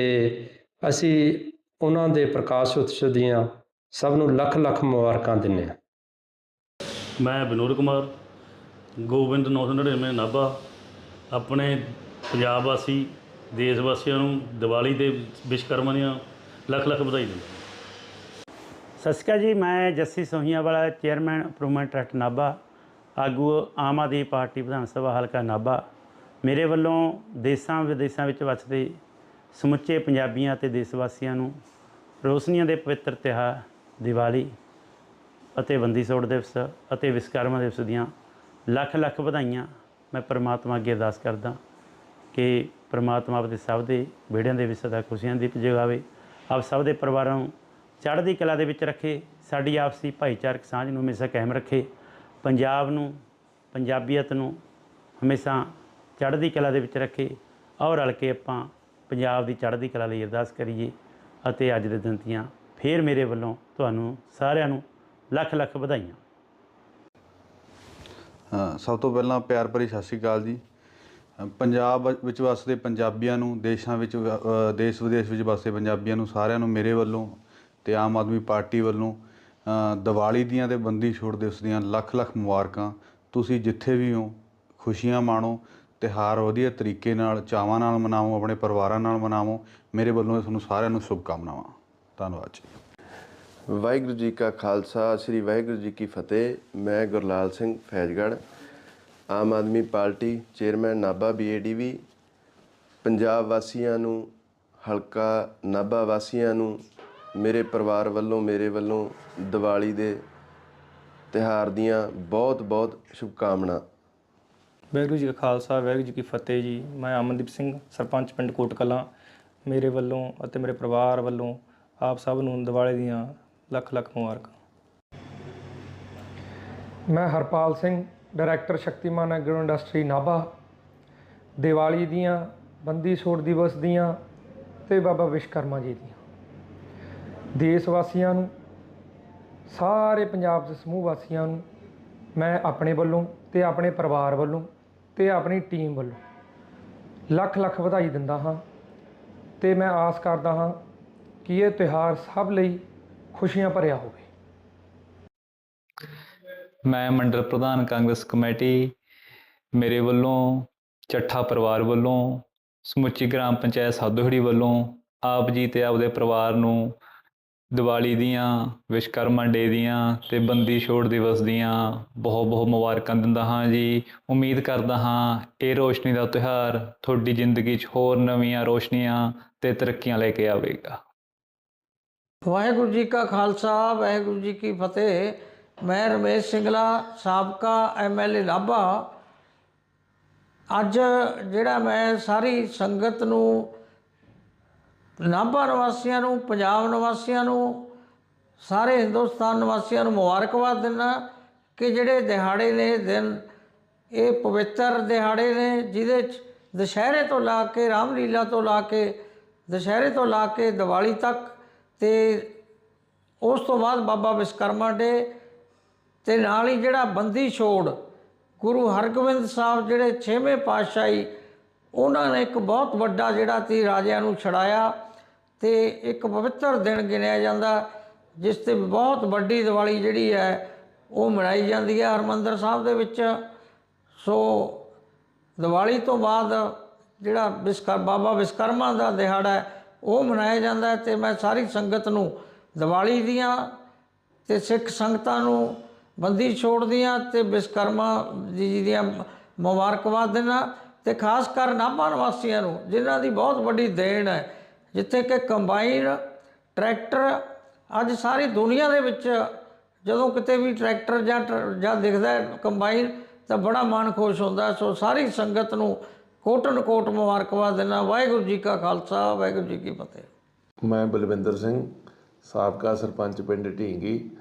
ਅਸੀਂ ਉਹਨਾਂ ਦੇ ਪ੍ਰਕਾਸ਼ ਉਤਸਵ ਦੀਆਂ ਸਭ ਨੂੰ ਲੱਖ ਲੱਖ ਮੁਬਾਰਕਾਂ ਦਿੰਦੇ ਹਾਂ ਮੈਂ ਵਿਨੋਦ ਕੁਮਾਰ ਗੋਬਿੰਦ 999 ਨਾਭਾ। ਆਪਣੇ ਪੰਜਾਬ ਵਾਸੀ ਦੇਸ਼ ਵਾਸੀਆਂ ਨੂੰ ਦੀਵਾਲੀ ਦੇ ਵਿਸ਼ਕਰਮਾ ਦੀਆਂ ਲੱਖ ਲੱਖ ਵਧਾਈ ਦਿੰਦਾ ਸਤਿ ਸ਼੍ਰੀ ਅਕਾਲ ਜੀ ਮੈਂ ਜੱਸੀ ਸੋਹੀਆਂ ਵਾਲਾ ਚੇਅਰਮੈਨ ਇੰਪਰੂਵਮੈਂਟ ਟਰੱਸਟ ਨਾਭਾ। ਆਗੂ ਆਮ ਆਦਮੀ ਪਾਰਟੀ ਵਿਧਾਨ ਸਭਾ ਹਲਕਾ ਨਾਭਾ। ਮੇਰੇ ਵੱਲੋਂ ਦੇਸ਼ਾਂ ਵਿਦੇਸ਼ਾਂ ਵਿੱਚ ਵੱਸਦੇ ਸਮੁੱਚੇ ਪੰਜਾਬੀਆਂ ਅਤੇ ਦੇਸ਼ ਵਾਸੀਆਂ ਨੂੰ ਰੋਸ਼ਨੀਆਂ ਦੇ ਪਵਿੱਤਰ ਤਿਉਹਾਰ ਦੀਵਾਲੀ ਅਤੇ ਬੰਦੀ ਛੋੜ ਦਿਵਸ ਅਤੇ ਵਿਸ਼ਕਰਮਾ ਦਿਵਸ ਦੀਆਂ ਲੱਖ ਲੱਖ ਵਧਾਈਆਂ ਮੈਂ ਪ੍ਰਮਾਤਮਾ ਅੱਗੇ ਅਰਦਾਸ ਕਰਦਾ ਕਿ ਪ੍ਰਮਾਤਮਾ ਆਪਦੇ ਸਭ ਦੇ ਵਿਹੜਿਆਂ ਦੇ ਵਿੱਚ ਸਦਾ ਖੁਸ਼ੀਆਂ ਦੀ ਜਗਾਵੇ, ਆਪ ਸਭ ਦੇ ਪਰਿਵਾਰਾਂ ਨੂੰ ਚੜ੍ਹਦੀ ਕਲਾ ਦੇ ਵਿੱਚ ਰੱਖੇ, ਸਾਡੀ ਆਪਸੀ ਭਾਈਚਾਰਕ ਸਾਂਝ ਨੂੰ ਹਮੇਸ਼ਾ ਕਾਇਮ ਰੱਖੇ, ਪੰਜਾਬ ਨੂੰ, ਪੰਜਾਬੀਅਤ ਨੂੰ ਹਮੇਸ਼ਾ ਚੜ੍ਹਦੀ ਕਲਾ ਦੇ ਵਿੱਚ ਰੱਖੇ ਔਰ ਰਲ ਕੇ ਆਪਾਂ ਪੰਜਾਬ ਦੀ ਚੜ੍ਹਦੀ ਕਲਾ ਲਈ ਅਰਦਾਸ ਕਰੀਏ ਅਤੇ ਅੱਜ ਦੇ ਦਿਨ ਦੀਆਂ ਫੇਰ ਮੇਰੇ ਵੱਲੋਂ ਤੁਹਾਨੂੰ ਸਾਰਿਆਂ ਨੂੰ ਲੱਖ ਲੱਖ ਵਧਾਈਆਂ। ਹਾਂ, ਸਭ ਤੋਂ ਪਹਿਲਾਂ ਪਿਆਰ ਭਰੀ ਸਤਿ ਸ਼੍ਰੀ ਅਕਾਲ ਜੀ। ਪੰਜਾਬ ਵਿੱਚ ਵਸਦੇ ਪੰਜਾਬੀਆਂ ਨੂੰ ਦੇਸ਼ਾਂ ਵਿੱਚ ਵ- ਦੇਸ਼ ਵਿਦੇਸ਼ ਵਿੱਚ ਵਸਦੇ ਪੰਜਾਬੀਆਂ ਨੂੰ ਸਾਰਿਆਂ ਨੂੰ ਮੇਰੇ ਵੱਲੋਂ ਤੇ ਆਮ ਆਦਮੀ ਪਾਰਟੀ ਵੱਲੋਂ ਦੀਵਾਲੀ ਦੀਆਂ ਤੇ ਬੰਦੀ ਛੋੜ ਦਿਵਸ ਦੀਆਂ ਲੱਖ ਲੱਖ ਮੁਬਾਰਕਾਂ। ਤੁਸੀਂ ਜਿੱਥੇ ਵੀ ਹੋ ਖੁਸ਼ੀਆਂ ਮਾਣੋ ਤਿਉਹਾਰ ਵਧੀਆ ਤਰੀਕੇ ਨਾਲ ਚਾਵਾਂ ਨਾਲ ਮਨਾਓ ਆਪਣੇ ਪਰਿਵਾਰਾਂ ਨਾਲ ਮਨਾਓ ਮੇਰੇ ਵੱਲੋਂ ਤੁਹਾਨੂੰ ਸਾਰਿਆਂ ਨੂੰ ਸ਼ੁਭਕਾਮਨਾਵਾਂ। ਧੰਨਵਾਦ ਜੀ। ਵਾਹਿਗੁਰੂ ਜੀ ਕਾ ਖਾਲਸਾ ਸ੍ਰੀ ਵਾਹਿਗੁਰੂ ਜੀ ਕੀ ਫਤਿਹ। ਮੈਂ ਗੁਰਲਾਲ ਸਿੰਘ ਫੈਜ਼ਗੜ੍ਹ ਆਮ ਆਦਮੀ ਪਾਰਟੀ ਚੇਅਰਮੈਨ ਨਾਭਾ ਬੀਏਡੀਵੀ ਪੰਜਾਬ ਵਾਸੀਆਂ ਨੂੰ ਹਲਕਾ ਨਾਭਾ ਵਾਸੀਆਂ ਨੂੰ ਮੇਰੇ ਪਰਿਵਾਰ ਵੱਲੋਂ ਮੇਰੇ ਵੱਲੋਂ ਦੀਵਾਲੀ ਦੇ ਤਿਹਾਰ ਦੀਆਂ ਬਹੁਤ ਬਹੁਤ ਸ਼ੁਭਕਾਮਨਾ। ਵਾਹਿਗੁਰੂ ਜੀ ਕਾ ਖਾਲਸਾ ਵਾਹਿਗੁਰੂ ਜੀ ਕੀ ਫਤਿਹ ਜੀ। ਮੈਂ ਅਮਨਦੀਪ ਸਿੰਘ ਸਰਪੰਚ ਪਿੰਡ ਕੋਟ ਕਲਾਂ ਮੇਰੇ ਵੱਲੋਂ ਅਤੇ ਮੇਰੇ ਪਰਿਵਾਰ ਵੱਲੋਂ ਆਪ ਸਭ ਨੂੰ ਦੀਵਾਲੀ ਦੀਆਂ ਲੱਖ ਲੱਖ ਮੁਬਾਰਕਾਂ। ਮੈਂ Harpal Singh, director Shaktiman agro industry Nabha. Diwali ਦੀਆਂ, ਬੰਦੀ ਛੋੜ ਦਿਵਸ ਦੀਆਂ ਤੇ ਬਾਬਾ ਵਿਸ਼ਕਰਮਾ ਜੀ ਦੀਆਂ। ਦੇਸ਼ ਵਾਸੀਆਂ ਨੂੰ, ਸਾਰੇ ਪੰਜਾਬ ਦੇ ਸਮੂਹ ਵਾਸੀਆਂ ਨੂੰ, ਮੈਂ ਆਪਣੇ ਵੱਲੋਂ ਤੇ ਆਪਣੇ ਪਰਿਵਾਰ ਵੱਲੋਂ ਤੇ ਆਪਣੀ ਟੀਮ ਵੱਲੋਂ ਲੱਖ ਲੱਖ ਵਧਾਈ ਦਿੰਦਾ ਹਾਂ ਤੇ ਮੈਂ ਆਸ ਕਰਦਾ ਹਾਂ ਕਿ ਇਹ ਤਿਉਹਾਰ ਸਭ ਲਈ ਖੁਸ਼ੀਆਂ ਭਰਿਆ ਹੋਵੇ। ਮੈਂ ਮੰਡਲ ਪ੍ਰਧਾਨ ਕਾਂਗਰਸ ਕਮੇਟੀ, ਮੇਰੇ ਵੱਲੋਂ, ਚੱਠਾ ਪਰਿਵਾਰ ਵੱਲੋਂ, ਸਮੁੱਚੀ ਗ੍ਰਾਮ ਪੰਚਾਇਤ ਸਾਦੋਹੜੀ ਵੱਲੋਂ, ਆਪ ਜੀ ਤੇ ਆਪਦੇ ਪਰਿਵਾਰ ਨੂੰ ਦੀਵਾਲੀ ਦੀਆਂ, ਵਿਸ਼ਕਰਮਾ ਡੇ ਦੀਆਂ ਤੇ ਬੰਦੀ ਛੋੜ ਦਿਵਸ ਦੀਆਂ ਬਹੁਤ ਬਹੁਤ ਮੁਬਾਰਕਾਂ ਦਿੰਦਾ ਹਾਂ ਜੀ। ਉਮੀਦ ਕਰਦਾ ਹਾਂ ਇਹ ਰੋਸ਼ਨੀ ਦਾ ਤਿਉਹਾਰ ਤੁਹਾਡੀ ਜ਼ਿੰਦਗੀ 'ਚ ਹੋਰ ਨਵੀਆਂ ਰੋਸ਼ਨੀਆਂ ਤੇ ਤਰੱਕੀਆਂ ਲੈ ਕੇ ਆਵੇਗਾ। ਵਾਹਿਗੁਰੂ ਜੀ ਕਾ ਖਾਲਸਾ, ਵਾਹਿਗੁਰੂ ਜੀ ਕੀ ਫਤਿਹ। ਮੈਂ ਰਮੇਸ਼ ਸਿੰਗਲਾ, ਸਾਬਕਾ ਐਮਐਲਏ ਨਾਭਾ ਅੱਜ ਜਿਹੜਾ ਮੈਂ ਸਾਰੀ ਸੰਗਤ ਨੂੰ ਨਾਭਾ ਨਿਵਾਸੀਆਂ ਨੂੰ, ਪੰਜਾਬ ਨਿਵਾਸੀਆਂ ਨੂੰ, ਸਾਰੇ ਹਿੰਦੁਸਤਾਨ ਨਿਵਾਸੀਆਂ ਨੂੰ ਮੁਬਾਰਕਬਾਦ ਦਿੰਦਾ ਕਿ ਜਿਹੜੇ ਦਿਹਾੜੇ ਨੇ ਦਿਨ, ਇਹ ਪਵਿੱਤਰ ਦਿਹਾੜੇ ਨੇ, ਜਿਹਦੇ 'ਚ ਦੁਸ਼ਹਿਰੇ ਤੋਂ ਲਾ ਕੇ ਰਾਮਲੀਲਾ ਤੋਂ ਲਾ ਕੇ, ਦੁਸ਼ਹਿਰੇ ਤੋਂ ਲਾ ਕੇ ਦੀਵਾਲੀ ਤੱਕ ਤੇ ਉਸ ਤੋਂ ਬਾਅਦ ਬਾਬਾ ਵਿਸ਼ਕਰਮਾ ਡੇ ਤੇ ਨਾਲ ਹੀ ਜਿਹੜਾ ਬੰਦੀ ਛੋੜ, ਗੁਰੂ ਹਰਗੋਬਿੰਦ ਸਾਹਿਬ ਜਿਹੜੇ 6ਵੇਂ ਪਾਤਸ਼ਾਹੀ, ਉਹਨਾਂ ਨੇ ਇੱਕ ਬਹੁਤ ਵੱਡਾ ਜਿਹੜਾ ਤੀ ਰਾਜਿਆਂ ਨੂੰ ਛੜਾਇਆ ਤੇ ਇੱਕ ਪਵਿੱਤਰ ਦਿਨ ਗਿਣਿਆ ਜਾਂਦਾ, ਜਿਸ ਤੇ ਬਹੁਤ ਵੱਡੀ ਦੀਵਾਲੀ ਜਿਹੜੀ ਹੈ, ਉਹ ਮਨਾਈ ਜਾਂਦੀ ਹੈ ਹਰਮੰਦਰ ਸਾਹਿਬ ਦੇ ਵਿੱਚ। ਸੋ ਦੀਵਾਲੀ ਤੋਂ ਬਾਅਦ ਜਿਹੜਾ ਵਿਸ਼ਕਰ ਬਾਬਾ ਵਿਸ਼ਕਰਮਾ ਦਾ ਦਿਹਾੜਾ ਉਹ ਮਨਾਇਆ ਜਾਂਦਾ ਹੈ ਤੇ ਮੈਂ ਸਾਰੀ ਸੰਗਤ ਨੂੰ ਦੀਵਾਲੀ ਦੀਆਂ ਤੇ ਸਿੱਖ ਸੰਗਤਾਂ ਨੂੰ ਬੰਦੀ ਛੋੜ ਦੀਆਂ ਤੇ ਵਿਸ਼ਕਰਮਾ ਜੀ ਦੀਆਂ ਮੁਬਾਰਕਬਾਦ ਦਿੰਦਾ ਤੇ ਖਾਸ ਕਰ ਨਾਭਾ ਨਿਵਾਸੀਆਂ ਨੂੰ, ਜਿਨ੍ਹਾਂ ਦੀ ਬਹੁਤ ਵੱਡੀ ਦੇਣ ਹੈ। ਜਿੱਥੇ ਕਿ ਕੰਬਾਈਨ, ਟਰੈਕਟਰ, ਅੱਜ ਸਾਰੀ ਦੁਨੀਆ ਦੇ ਵਿੱਚ ਜਦੋਂ ਕਿਤੇ ਵੀ ਟਰੈਕਟਰ ਜਾਂ ਟਰ- ਜਾਂ ਦਿਖਦਾ ਕੰਬਾਈਨ ਤਾਂ ਬੜਾ ਮਨ ਖੁਸ਼ ਹੁੰਦਾ ਸੋ ਸਾਰੀ ਸੰਗਤ ਨੂੰ ਕੋਟਨ ਕੋਟ ਮੁਬਾਰਕਬਾਦ ਦਿੰਦਾ, ਵਾਹਿਗੁਰੂ ਜੀ ਕਾ ਖਾਲਸਾ, ਵਾਹਿਗੁਰੂ ਜੀ ਕੀ ਫਤਿਹ। ਮੈਂ ਬਲਵਿੰਦਰ ਸਿੰਘ, ਸਾਬਕਾ ਸਰਪੰਚ ਪਿੰਡ ਢੀਂਗੀ।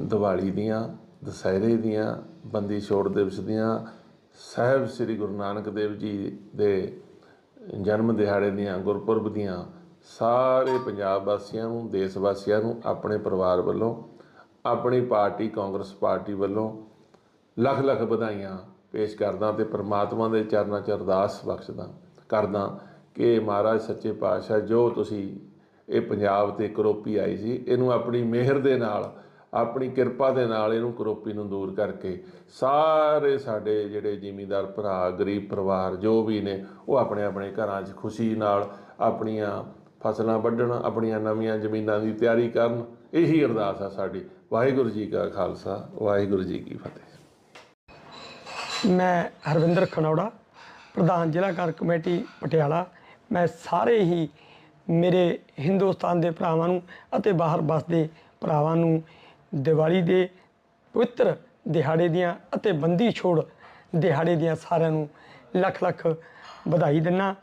ਦੀਵਾਲੀ ਦੀਆਂ, ਦੁਸਹਿਰੇ ਦੀਆਂ, ਬੰਦੀ ਛੋੜ ਦਿਵਸ ਦੀਆਂ, ਸਾਹਿਬ ਸ੍ਰੀ ਗੁਰੂ ਨਾਨਕ ਦੇਵ ਜੀ ਦੇ ਜਨਮ ਦਿਹਾੜੇ ਦੀਆਂ, ਗੁਰਪੁਰਬ ਦੀਆਂ, ਸਾਰੇ ਪੰਜਾਬ ਵਾਸੀਆਂ ਨੂੰ, ਦੇਸ਼ ਵਾਸੀਆਂ ਨੂੰ, ਆਪਣੇ ਪਰਿਵਾਰ ਵੱਲੋਂ, ਆਪਣੀ ਪਾਰਟੀ ਕਾਂਗਰਸ ਪਾਰਟੀ ਵੱਲੋਂ ਲੱਖ ਲੱਖ ਵਧਾਈਆਂ। ਪੇਸ਼ ਕਰਦਾ ਤੇ ਪ੍ਰਮਾਤਮਾ ਦੇ ਚਰਨਾਂ 'ਚ ਅਰਦਾਸ ਬਖਸ਼ਦਾ, ਕਰਦਾ ਕਿ ਮਹਾਰਾਜ ਸੱਚੇ ਪਾਤਸ਼ਾਹ, ਜੋ ਤੁਸੀਂ ਇਹ ਪੰਜਾਬ ਤੇ ਕਰੋਪੀ ਆਈ ਸੀ, ਇਹਨੂੰ ਆਪਣੀ ਮਿਹਰ ਦੇ ਨਾਲ, ਆਪਣੀ ਕਿਰਪਾ ਦੇ ਨਾਲ ਇਹਨੂੰ ਕਰੋਪੀ ਨੂੰ ਦੂਰ ਕਰਕੇ ਸਾਰੇ ਸਾਡੇ ਜਿਹੜੇ ਜ਼ਿਮੀਂਦਾਰ ਭਰਾ, ਗਰੀਬ ਪਰਿਵਾਰ ਜੋ ਵੀ ਨੇ, ਉਹ ਆਪਣੇ ਆਪਣੇ ਘਰਾਂ 'ਚ ਖੁਸ਼ੀ ਨਾਲ ਆਪਣੀਆਂ ਫਸਲਾਂ ਵੱਢਣ, ਆਪਣੀਆਂ ਨਵੀਆਂ ਜ਼ਮੀਨਾਂ ਦੀ ਤਿਆਰੀ ਕਰਨ, ਇਹੀ ਅਰਦਾਸ ਆ ਸਾਡੀ। ਵਾਹਿਗੁਰੂ ਜੀ ਕਾ ਖਾਲਸਾ, ਵਾਹਿਗੁਰੂ ਜੀ ਕੀ ਫਤਿਹ। ਮੈਂ ਹਰਵਿੰਦਰ ਖਨੌੜਾ, ਪ੍ਰਧਾਨ ਜ਼ਿਲ੍ਹਾ ਕਾਰ ਕਮੇਟੀ, ਪਟਿਆਲਾ। ਮੈਂ ਸਾਰੇ ਹੀ ਮੇਰੇ ਹਿੰਦੁਸਤਾਨ ਦੇ ਭਰਾਵਾਂ ਨੂੰ ਅਤੇ ਬਾਹਰ ਵਸਦੇ ਭਰਾਵਾਂ ਨੂੰ ਦੀਵਾਲੀ ਦੇ ਪਵਿੱਤਰ ਦਿਹਾੜੇ ਦੀਆਂ ਅਤੇ ਬੰਦੀ ਛੋੜ ਦਿਹਾੜੇ ਦੀਆਂ ਸਾਰਿਆਂ ਨੂੰ ਲੱਖ ਲੱਖ ਵਧਾਈ ਦਿੰਨਾ।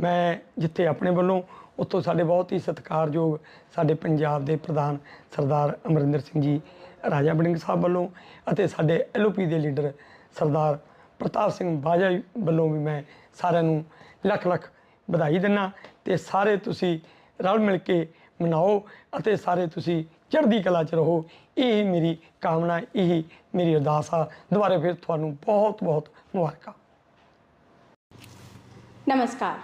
ਮੈਂ ਜਿੱਥੇ ਆਪਣੇ ਵੱਲੋਂ ਉੱਥੋਂ ਸਾਡੇ ਬਹੁਤ ਹੀ ਸਤਿਕਾਰਯੋਗ ਸਾਡੇ ਪੰਜਾਬ ਦੇ ਪ੍ਰਧਾਨ ਸਰਦਾਰ ਅਮਰਿੰਦਰ ਸਿੰਘ ਜੀ, ਰਾਜਾ ਬੜਿੰਗ ਸਾਹਿਬ ਵੱਲੋਂ ਅਤੇ ਸਾਡੇ ਐਲਓਪੀ ਦੇ ਲੀਡਰ ਸਰਦਾਰ ਪ੍ਰਤਾਪ ਸਿੰਘ ਬਾਜਾ ਜੀ ਵੱਲੋਂ ਵੀ ਮੈਂ ਸਾਰਿਆਂ ਨੂੰ ਲੱਖ ਲੱਖ ਵਧਾਈ ਦਿੰਨਾ ਤੇ ਸਾਰੇ ਤੁਸੀਂ ਰਲ ਮਿਲ ਕੇ ਮਨਾਓ ਅਤੇ ਸਾਰੇ ਤੁਸੀਂ ਚੜ੍ਹਦੀ ਕਲਾ 'ਚ ਰਹੋ ਇਹ ਮੇਰੀ ਕਾਮਨਾ ਇਹ ਮੇਰੀ ਅਰਦਾਸ ਆ ਦੁਬਾਰਾ ਫਿਰ ਤੁਹਾਨੂੰ ਬਹੁਤ ਬਹੁਤ ਮੁਬਾਰਕਾਂ नमस्कार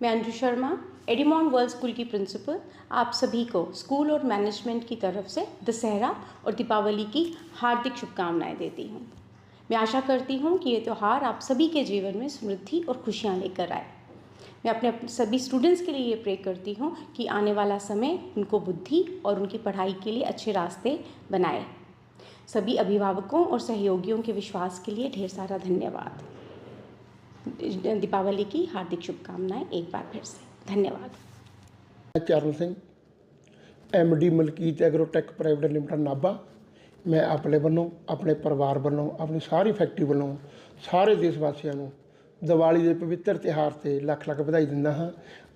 मैं अंजू शर्मा एडिमॉन वर्ल्ड स्कूल की प्रिंसिपल आप सभी को स्कूल और मैनेजमेंट की तरफ से दशहरा और दीपावली की हार्दिक शुभकामनाएं देती हूँ मैं आशा करती हूँ कि ये त्यौहार आप सभी के जीवन में समृद्धि और खुशियाँ लेकर आए। मैं अपने सभी स्टूडेंट्स के लिए ये प्रे करती हूँ कि आने वाला समय उनको बुद्धि और उनकी पढ़ाई के लिए अच्छे रास्ते बनाए। सभी अभिभावकों और सहयोगियों के विश्वास के लिए ढेर सारा धन्यवाद। दीपावली की हार्दिक शुभकामनाएँ एक बार फिर से। धन्यवाद। मैं Charan Singh M D Malkit agrotech private limited Nabha. ਮੈਂ ਆਪਣੇ ਵੱਲੋਂ, ਆਪਣੇ ਪਰਿਵਾਰ ਵੱਲੋਂ, ਆਪਣੀ ਸਾਰੀ ਫੈਕਟਰੀ ਵੱਲੋਂ, ਸਾਰੇ ਦੇਸ਼ ਵਾਸੀਆਂ ਨੂੰ ਦੀਵਾਲੀ ਦੇ ਪਵਿੱਤਰ ਤਿਉਹਾਰ ਤੇ ਲੱਖ ਲੱਖ ਵਧਾਈ ਦਿੰਦਾ ਹਾਂ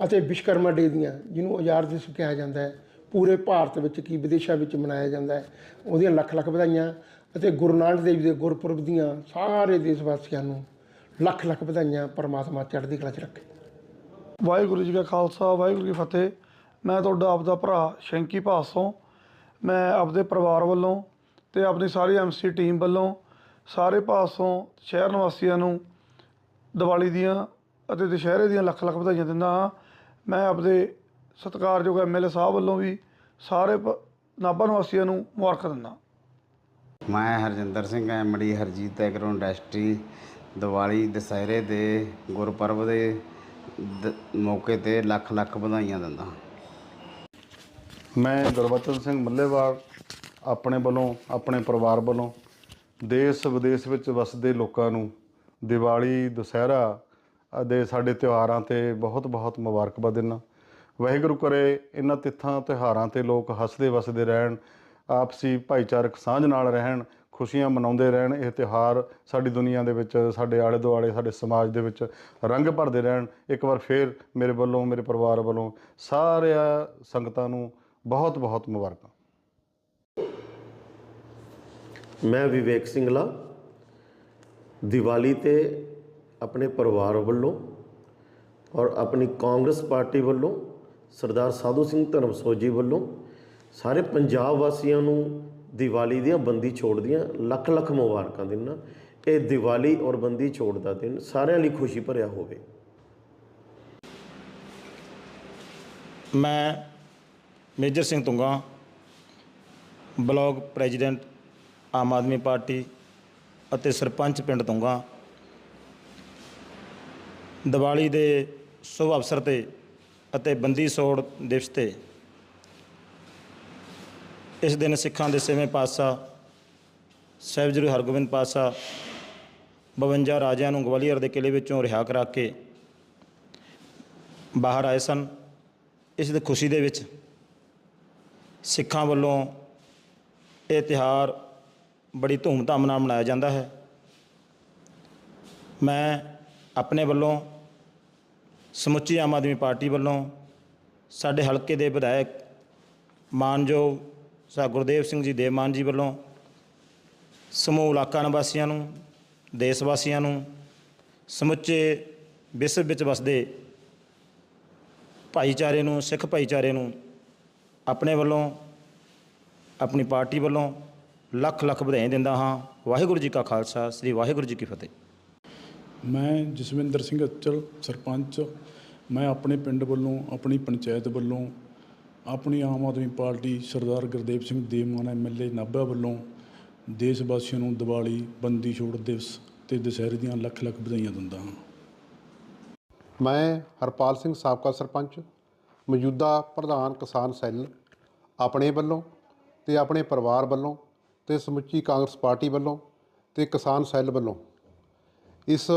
ਅਤੇ ਵਿਸ਼ਵਕਰਮਾ ਡੇ ਦੀਆਂ, ਜਿਹਨੂੰ ਆਜ਼ਾਦ ਦਿਵਸ ਕਿਹਾ ਜਾਂਦਾ ਹੈ, ਪੂਰੇ ਭਾਰਤ ਵਿੱਚ ਕੀ ਵਿਦੇਸ਼ਾਂ ਵਿੱਚ ਮਨਾਇਆ ਜਾਂਦਾ ਹੈ, ਉਹਦੀਆਂ ਲੱਖ ਲੱਖ ਵਧਾਈਆਂ ਅਤੇ ਗੁਰੂ ਨਾਨਕ ਦੇਵ ਜੀ ਦੇ ਗੁਰਪੁਰਬ ਦੀਆਂ ਸਾਰੇ ਦੇਸ਼ ਵਾਸੀਆਂ ਨੂੰ ਲੱਖ ਲੱਖ ਵਧਾਈਆਂ ਪਰਮਾਤਮਾ ਚੜ੍ਹਦੀ ਕਲਾ 'ਚ ਰੱਖੇ। ਵਾਹਿਗੁਰੂ ਜੀ ਕਾ ਖਾਲਸਾ, ਵਾਹਿਗੁਰੂ ਜੀ ਫਤਿਹ। ਮੈਂ ਤੁਹਾਡਾ ਆਪਦਾ ਭਰਾ ਸ਼ੈਂਕੀ ਭਾਸੋਂ ਮੈਂ ਆਪਦੇ ਪਰਿਵਾਰ ਵੱਲੋਂ ਤੇ ਆਪਣੀ ਸਾਰੀ ਐਮਸੀ ਟੀਮ ਵੱਲੋਂ ਸਾਰੇ ਭਾਸੋਂ ਸ਼ਹਿਰ ਨਿਵਾਸੀਆਂ ਨੂੰ ਦੀਵਾਲੀ ਦੀਆਂ ਅਤੇ ਦੁਸ਼ਹਿਰੇ ਦੀਆਂ ਲੱਖ ਲੱਖ ਵਧਾਈਆਂ ਦਿੰਦਾ ਹਾਂ। ਮੈਂ ਆਪਦੇ ਸਤਿਕਾਰਯੋਗ ਐਮਐਲਏ ਸਾਹਿਬ ਵੱਲੋਂ ਵੀ ਸਾਰੇ ਪ- ਨਾਭਾ ਨਿਵਾਸੀਆਂ ਨੂੰ ਮੁਬਾਰਕਾਂ ਦਿੰਦਾ ਮੈਂ Harjinder Singh MD Harjeet agro industry Diwali ਦੁਸਹਿਰੇ ਦੇ ਗੁਰਪੁਰਬ ਦੇ ਦ- ਮੌਕੇ ਤੇ ਲੱਖ ਲੱਖ ਵਧਾਈਆਂ ਦਿੰਦਾ ਹਾਂ। ਮੈਂ ਗੁਰਬਚਨ ਸਿੰਘ ਮੱਲੇਵਾਲ ਆਪਣੇ ਵੱਲੋਂ, ਆਪਣੇ ਪਰਿਵਾਰ ਵੱਲੋਂ, ਦੇਸ਼ ਵਿਦੇਸ਼ ਵਿੱਚ ਵਸਦੇ ਲੋਕਾਂ ਨੂੰ ਦੀਵਾਲੀ, ਦੁਸਹਿਰਾ ਦੇ ਸਾਡੇ ਤਿਉਹਾਰਾਂ ਤੇ ਬਹੁਤ ਬਹੁਤ ਮੁਬਾਰਕਬਾਦ ਦਿੰਦਾ। ਵਾਹਿਗੁਰੂ ਕਰੇ ਇਹਨਾਂ ਤਿੱਥਾਂ, ਤਿਉਹਾਰਾਂ ਤੇ ਲੋਕ ਹੱਸਦੇ ਵਸਦੇ ਰਹਿਣ, ਆਪਸੀ ਭਾਈਚਾਰਕ ਸਾਂਝ ਨਾਲ ਰਹਿਣ, ਖੁਸ਼ੀਆਂ ਮਨਾਉਂਦੇ ਰਹਿਣ, ਇਹ ਤਿਉਹਾਰ ਸਾਡੀ ਦੁਨੀਆ ਦੇ ਵਿੱਚ, ਸਾਡੇ ਆਲੇ ਦੁਆਲੇ ਸਾਡੇ ਸਮਾਜ ਦੇ ਵਿੱਚ ਰੰਗ ਭਰਦੇ ਰਹਿਣ। ਇੱਕ ਵਾਰ ਫੇਰ ਮੇਰੇ ਵੱਲੋਂ, ਮੇਰੇ ਪਰਿਵਾਰ ਵੱਲੋਂ ਸਾਰਿਆਂ ਸੰਗਤਾਂ ਨੂੰ ਬਹੁਤ ਬਹੁਤ ਮੁਬਾਰਕਾਂ। ਮੈਂ ਵਿਵੇਕ ਸਿੰਗਲਾ, ਦੀਵਾਲੀ ਤੇ ਆਪਣੇ ਪਰਿਵਾਰ ਵੱਲੋਂ ਔਰ ਆਪਣੀ ਕਾਂਗਰਸ ਪਾਰਟੀ ਵੱਲੋਂ, ਸਰਦਾਰ ਸਾਧੂ ਸਿੰਘ ਧਰਮਸੋਜੀ ਵੱਲੋਂ ਸਾਰੇ ਪੰਜਾਬ ਵਾਸੀਆਂ ਨੂੰ ਦੀਵਾਲੀ ਦੀਆਂ ਬੰਦੀ ਛੋੜ ਦੀਆਂ ਲੱਖ ਲੱਖ ਮੁਬਾਰਕਾਂ ਦਿੰਦਾ ਇਹ ਦੀਵਾਲੀ ਔਰ ਬੰਦੀ ਛੋੜ ਦਾ ਦਿਨ ਸਾਰਿਆਂ ਲਈ ਖੁਸ਼ੀ ਭਰਿਆ ਹੋਵੇ। ਮੈਂ Major Singh Tunga, block president Aam Aadmi party ਅਤੇ ਸਰਪੰਚ ਪਿੰਡ ਤੁੰਗਾ ਦੀਵਾਲੀ ਦੇ ਸ਼ੁਭ ਅਵਸਰ ਤੇ ਅਤੇ ਬੰਦੀ ਸੋੜ ਦਿਵਸ ਤੇ ਇਸ ਦਿਨ ਸਿੱਖਾਂ ਦੇ ਛੇਵੇਂ ਪਾਤਸ਼ਾਹ ਸਾਹਿਬ ਹਰਗੋਬਿੰਦ ਪਾਤਸ਼ਾਹ 52 ਰਾਜਿਆਂ ਨੂੰ ਗਵਾਲੀਅਰ ਦੇ ਕਿਲੇ ਵਿੱਚੋਂ ਰਿਹਾ ਕਰਾ ਕੇ ਬਾਹਰ ਆਏ ਸਨ। ਇਸ ਦੀ ਖੁਸ਼ੀ ਦੇ ਵਿੱਚ ਸਿੱਖਾਂ ਵੱਲੋਂ ਇਹ ਤਿਹਾਰ ਬੜੀ ਧੂਮਧਾਮ ਨਾਲ ਮਨਾਇਆ ਜਾਂਦਾ ਹੈ। ਮੈਂ ਆਪਣੇ ਵੱਲੋਂ ਸਮੁੱਚੀ ਆਮ ਆਦਮੀ ਪਾਰਟੀ ਵੱਲੋਂ ਸਾਡੇ ਹਲਕੇ ਦੇ ਵਿਧਾਇਕ ਮਾਨਯੋਗ ਸਾ ਗੁਰਦੇਵ ਸਿੰਘ ਜੀ ਦੇਵਮਾਨ ਜੀ ਵੱਲੋਂ ਸਮੂਹ ਇਲਾਕਾ ਨਿਵਾਸੀਆਂ ਨੂੰ, ਦੇਸ਼ ਵਾਸੀਆਂ ਨੂੰ ਸਮੁੱਚੇ ਵਿਸ਼ਵ ਵਿੱਚ ਵਸਦੇ ਭਾਈਚਾਰੇ ਨੂੰ, ਸਿੱਖ ਭਾਈਚਾਰੇ ਨੂੰ ਆਪਣੇ ਵੱਲੋਂ, ਆਪਣੀ ਪਾਰਟੀ ਵੱਲੋਂ ਲੱਖ ਲੱਖ ਵਧਾਈਆਂ ਦਿੰਦਾ ਹਾਂ। ਵਾਹਿਗੁਰੂ ਜੀ ਕਾ ਖਾਲਸਾ ਸ੍ਰੀ ਵਾਹਿਗੁਰੂ ਜੀ ਕੀ ਫਤਿਹ। ਮੈਂ ਜਸਵਿੰਦਰ ਸਿੰਘ ਅਚਲ ਸਰਪੰਚ। ਮੈਂ ਆਪਣੇ ਪਿੰਡ ਵੱਲੋਂ ਆਪਣੀ ਪੰਚਾਇਤ ਵੱਲੋਂ ਆਪਣੀ ਆਮ ਆਦਮੀ ਪਾਰਟੀ ਸਰਦਾਰ ਗੁਰਦੇਵ ਸਿੰਘ ਦੇਵਮਾਨ ਐਮਐਲਏ ਨਾਭਾ ਵੱਲੋਂ ਦੇਸ਼ ਵਾਸੀਆਂ ਨੂੰ ਦੀਵਾਲੀ ਬੰਦੀ ਛੋੜ ਦਿਵਸ ਤੇ ਦੁਸਹਿਰੇ ਦੀਆਂ ਲੱਖ ਲੱਖ ਵਧਾਈਆਂ ਦਿੰਦਾ ਹਾਂ। ਮੈਂ ਹਰਪਾਲ ਸਿੰਘ ਸਾਬਕਾ ਸਰਪੰਚ ਮੌਜੂਦਾ ਪ੍ਰਧਾਨ ਕਿਸਾਨ ਸੈੱਲ ਆਪਣੇ ਵੱਲੋਂ ਤੇ ਆਪਣੇ ਪਰਿਵਾਰ ਵੱਲੋਂ ਤੇ ਸਮੁੱਚੀ ਕਾਂਗਰਸ ਪਾਰਟੀ ਵੱਲੋਂ ਤੇ ਕਿਸਾਨ ਸੈੱਲ ਵੱਲੋਂ ਇਸ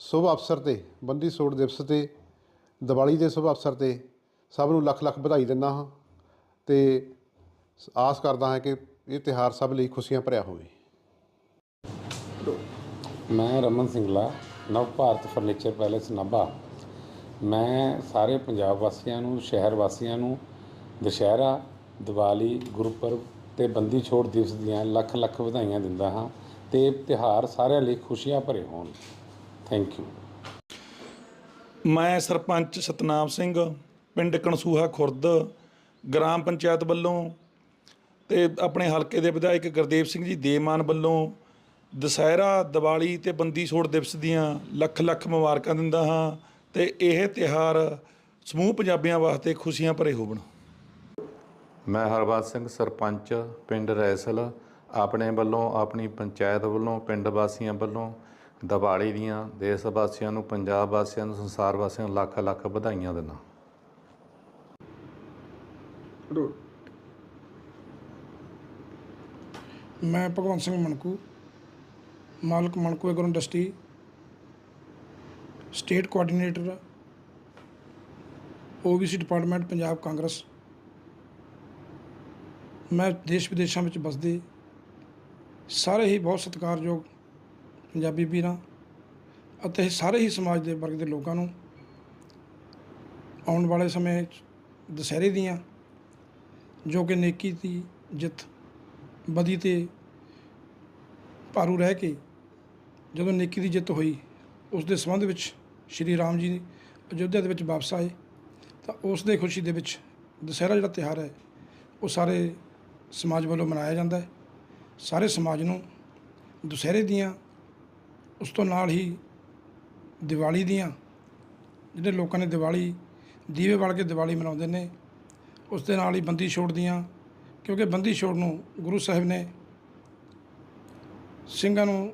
ਸ਼ੁਭ ਅਵਸਰ ਤੇ, ਬੰਦੀ ਛੋੜ ਦਿਵਸ ਤੇ, ਦੀਵਾਲੀ ਦੇ ਸ਼ੁਭ ਅਵਸਰ ਤੇ ਸਭ ਨੂੰ ਲੱਖ ਲੱਖ ਵਧਾਈ ਦਿੰਦਾ ਹਾਂ ਤੇ ਆਸ ਕਰਦਾ ਹਾਂ ਕਿ ਇਹ ਤਿਉਹਾਰ ਸਭ ਲਈ ਖੁਸ਼ੀਆਂ ਭਰਿਆ ਹੋਵੇ। ਮੈਂ ਰਮਨ ਸਿੰਘਲਾ ਨਵ ਭਾਰਤ ਫਰਨੀਚਰ ਪੈਲੇਸ ਨਾਭਾ। ਮੈਂ ਸਾਰੇ ਪੰਜਾਬ ਵਾਸੀਆਂ ਨੂੰ, ਸ਼ਹਿਰ ਵਾਸੀਆਂ ਨੂੰ ਦੁਸ਼ਹਿਰਾ, ਦੀਵਾਲੀ, ਗੁਰਪੁਰਬ ਤੇ ਬੰਦੀ ਛੋੜ ਦਿਵਸ ਦੀਆਂ ਲੱਖ ਲੱਖ ਵਧਾਈਆਂ ਦਿੰਦਾ ਹਾਂ ਤੇ ਇਹ ਤਿਉਹਾਰ ਸਾਰਿਆਂ ਲਈ ਖੁਸ਼ੀਆਂ ਭਰੇ ਹੋਣ। ਥੈਂਕ ਯੂ ਮੈਂ ਸਰਪੰਚ ਸਤਨਾਮ ਸਿੰਘ, ਪਿੰਡ ਕਣਸੂਹਾ ਖੁਰਦ, ਗ੍ਰਾਮ ਪੰਚਾਇਤ ਵੱਲੋਂ ਤੇ ਆਪਣੇ ਹਲਕੇ ਦੇ ਵਿਧਾਇਕ ਗੁਰਦੇਵ ਸਿੰਘ ਜੀ ਦੇਮਾਨ ਵੱਲੋਂ ਦੁਸਹਿਰਾ, ਦੀਵਾਲੀ ਤੇ ਬੰਦੀ ਛੋੜ ਦਿਵਸ ਦੀਆਂ ਲੱਖ ਲੱਖ ਮੁਬਾਰਕਾਂ ਦਿੰਦਾ ਹਾਂ ਤੇ ਇਹ ਤਿਉਹਾਰ ਸਮੂਹ ਪੰਜਾਬੀਆਂ ਵਾਸਤੇ ਖੁਸ਼ੀਆਂ ਭਰੇ ਹੋਵਣ। ਮੈਂ ਹਰਬੰਸ ਸਿੰਘ, ਸਰਪੰਚ, ਪਿੰਡ ਰੈਸਲ। ਆਪਣੇ ਵੱਲੋਂ, ਆਪਣੀ ਪੰਚਾਇਤ ਵੱਲੋਂ, ਪਿੰਡ ਵਾਸੀਆਂ ਵੱਲੋਂ ਦੀਵਾਲੀ ਦੀਆਂ ਦੇਸ਼ ਵਾਸੀਆਂ ਨੂੰ, ਪੰਜਾਬ ਵਾਸੀਆਂ ਨੂੰ, ਸੰਸਾਰ ਵਾਸੀਆਂ ਨੂੰ ਲੱਖ ਲੱਖ ਵਧਾਈਆਂ ਦਿੰਦਾ ਮੈਂ ਭਗਵੰਤ ਸਿੰਘ ਮਣਕੂ, ਮਾਲਕ Manku agro industry, state coordinator, OBC department, Punjab Congress. ਮੈਂ ਦੇਸ਼ ਵਿਦੇਸ਼ਾਂ ਵਿੱਚ ਵਸਦੇ ਸਾਰੇ ਹੀ ਬਹੁਤ ਸਤਿਕਾਰਯੋਗ ਪੰਜਾਬੀ ਵੀਰਾਂ ਅਤੇ ਸਾਰੇ ਹੀ ਸਮਾਜ ਦੇ ਵਰਗ ਦੇ ਲੋਕਾਂ ਨੂੰ ਆਉਣ ਵਾਲੇ ਸਮੇਂ 'ਚ ਦੁਸਹਿਰੇ ਦੀਆਂ, ਜੋ ਕਿ ਨੇਕੀ ਦੀ ਜਿੱਤ, ਬਦੀ ਤੇ ਭਾਰੂ ਰਹਿ ਕੇ ਜਦੋਂ ਨੇਕੀ ਦੀ ਜਿੱਤ ਹੋਈ, ਉਸ ਦੇ ਸੰਬੰਧ ਵਿੱਚ ਸ਼੍ਰੀ ਰਾਮ ਜੀ ਅਯੋਧਿਆ ਦੇ ਵਿੱਚ ਵਾਪਸ ਆਏ ਤਾਂ ਉਸ ਦੇ ਖੁਸ਼ੀ ਦੇ ਵਿੱਚ ਦੁਸਹਿਰਾ ਜਿਹੜਾ ਤਿਉਹਾਰ ਹੈ, ਉਹ ਸਾਰੇ ਸਮਾਜ ਵੱਲੋਂ ਮਨਾਇਆ ਜਾਂਦਾ ਹੈ। ਸਾਰੇ ਸਮਾਜ ਨੂੰ ਦੁਸਹਿਰੇ ਦੀਆਂ, ਉਸ ਤੋਂ ਨਾਲ ਹੀ ਦੀਵਾਲੀ ਦੀਆਂ, ਜਿਹੜੇ ਲੋਕਾਂ ਨੇ ਦੀਵਾਲੀ, ਦੀਵੇ ਬਾਲ ਕੇ ਦੀਵਾਲੀ ਮਨਾਉਂਦੇ ਨੇ, ਉਸ ਦੇ ਨਾਲ ਹੀ ਬੰਦੀ ਛੋੜ ਦੀਆਂ, ਕਿਉਂਕਿ ਬੰਦੀ ਛੋੜ ਨੂੰ ਗੁਰੂ ਸਾਹਿਬ ਨੇ ਸਿੰਘਾਂ ਨੂੰ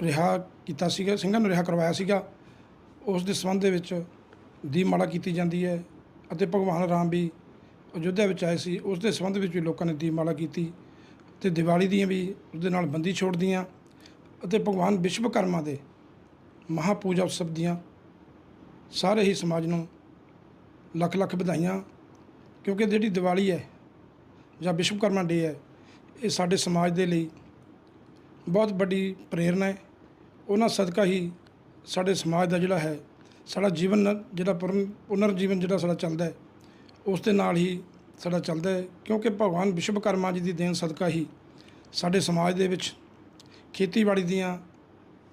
ਰਿਹਾ ਕੀਤਾ ਸੀਗਾ, ਸਿੰਘਾਂ ਨੂੰ ਰਿਹਾ ਕਰਵਾਇਆ ਸੀਗਾ। ਉਸ ਦੇ ਸੰਬੰਧ ਦੇ ਵਿੱਚ ਦੀਪਮਾਲਾ ਕੀਤੀ ਜਾਂਦੀ ਹੈ ਅਤੇ ਭਗਵਾਨ ਰਾਮ ਵੀ ਅਯੁੱਧਿਆ ਵਿੱਚ ਆਏ ਸੀ ਉਸ ਦੇ ਸੰਬੰਧ ਵਿੱਚ ਵੀ ਲੋਕਾਂ ਨੇ ਦੀਪਮਾਲਾ ਕੀਤੀ ਤੇ ਦੀਵਾਲੀ ਦੀਆਂ ਵੀ ਉਹਦੇ ਨਾਲ ਬੰਦੀ ਛੋੜ ਦੀਆਂ ਅਤੇ ਭਗਵਾਨ ਵਿਸ਼ਵਕਰਮਾ ਦੇ ਮਹਾਪੂਜਾ ਉਤਸਵ ਦੀਆਂ ਸਾਰੇ ਹੀ ਸਮਾਜ ਨੂੰ ਲੱਖ ਲੱਖ ਵਧਾਈਆਂ, ਕਿਉਂਕਿ ਜਿਹੜੀ ਦੀਵਾਲੀ ਹੈ ਜਾਂ ਵਿਸ਼ਵਕਰਮਾ ਡੇ ਹੈ, ਇਹ ਸਾਡੇ ਸਮਾਜ ਦੇ ਲਈ ਬਹੁਤ ਵੱਡੀ ਪ੍ਰੇਰਨਾ ਹੈ। ਉਹਨਾਂ ਸਦਕਾ ਹੀ ਸਾਡੇ ਸਮਾਜ ਦਾ ਜਿਹੜਾ ਹੈ, ਸਾਡਾ ਜੀਵਨ ਜਿਹੜਾ ਪੁਰਨ ਪੁਨਰ ਜੀਵਨ ਜਿਹੜਾ ਸਾਡਾ ਚੱਲਦਾ ਹੈ ਉਸ ਦੇ ਨਾਲ ਹੀ ਸਾਡਾ ਚੱਲਦਾ ਹੈ, ਕਿਉਂਕਿ ਭਗਵਾਨ ਵਿਸ਼ਵਕਰਮਾ ਜੀ ਦੀ ਦੇਣ ਸਦਕਾ ਹੀ ਸਾਡੇ ਸਮਾਜ ਦੇ ਵਿੱਚ ਖੇਤੀਬਾੜੀ ਦੀਆਂ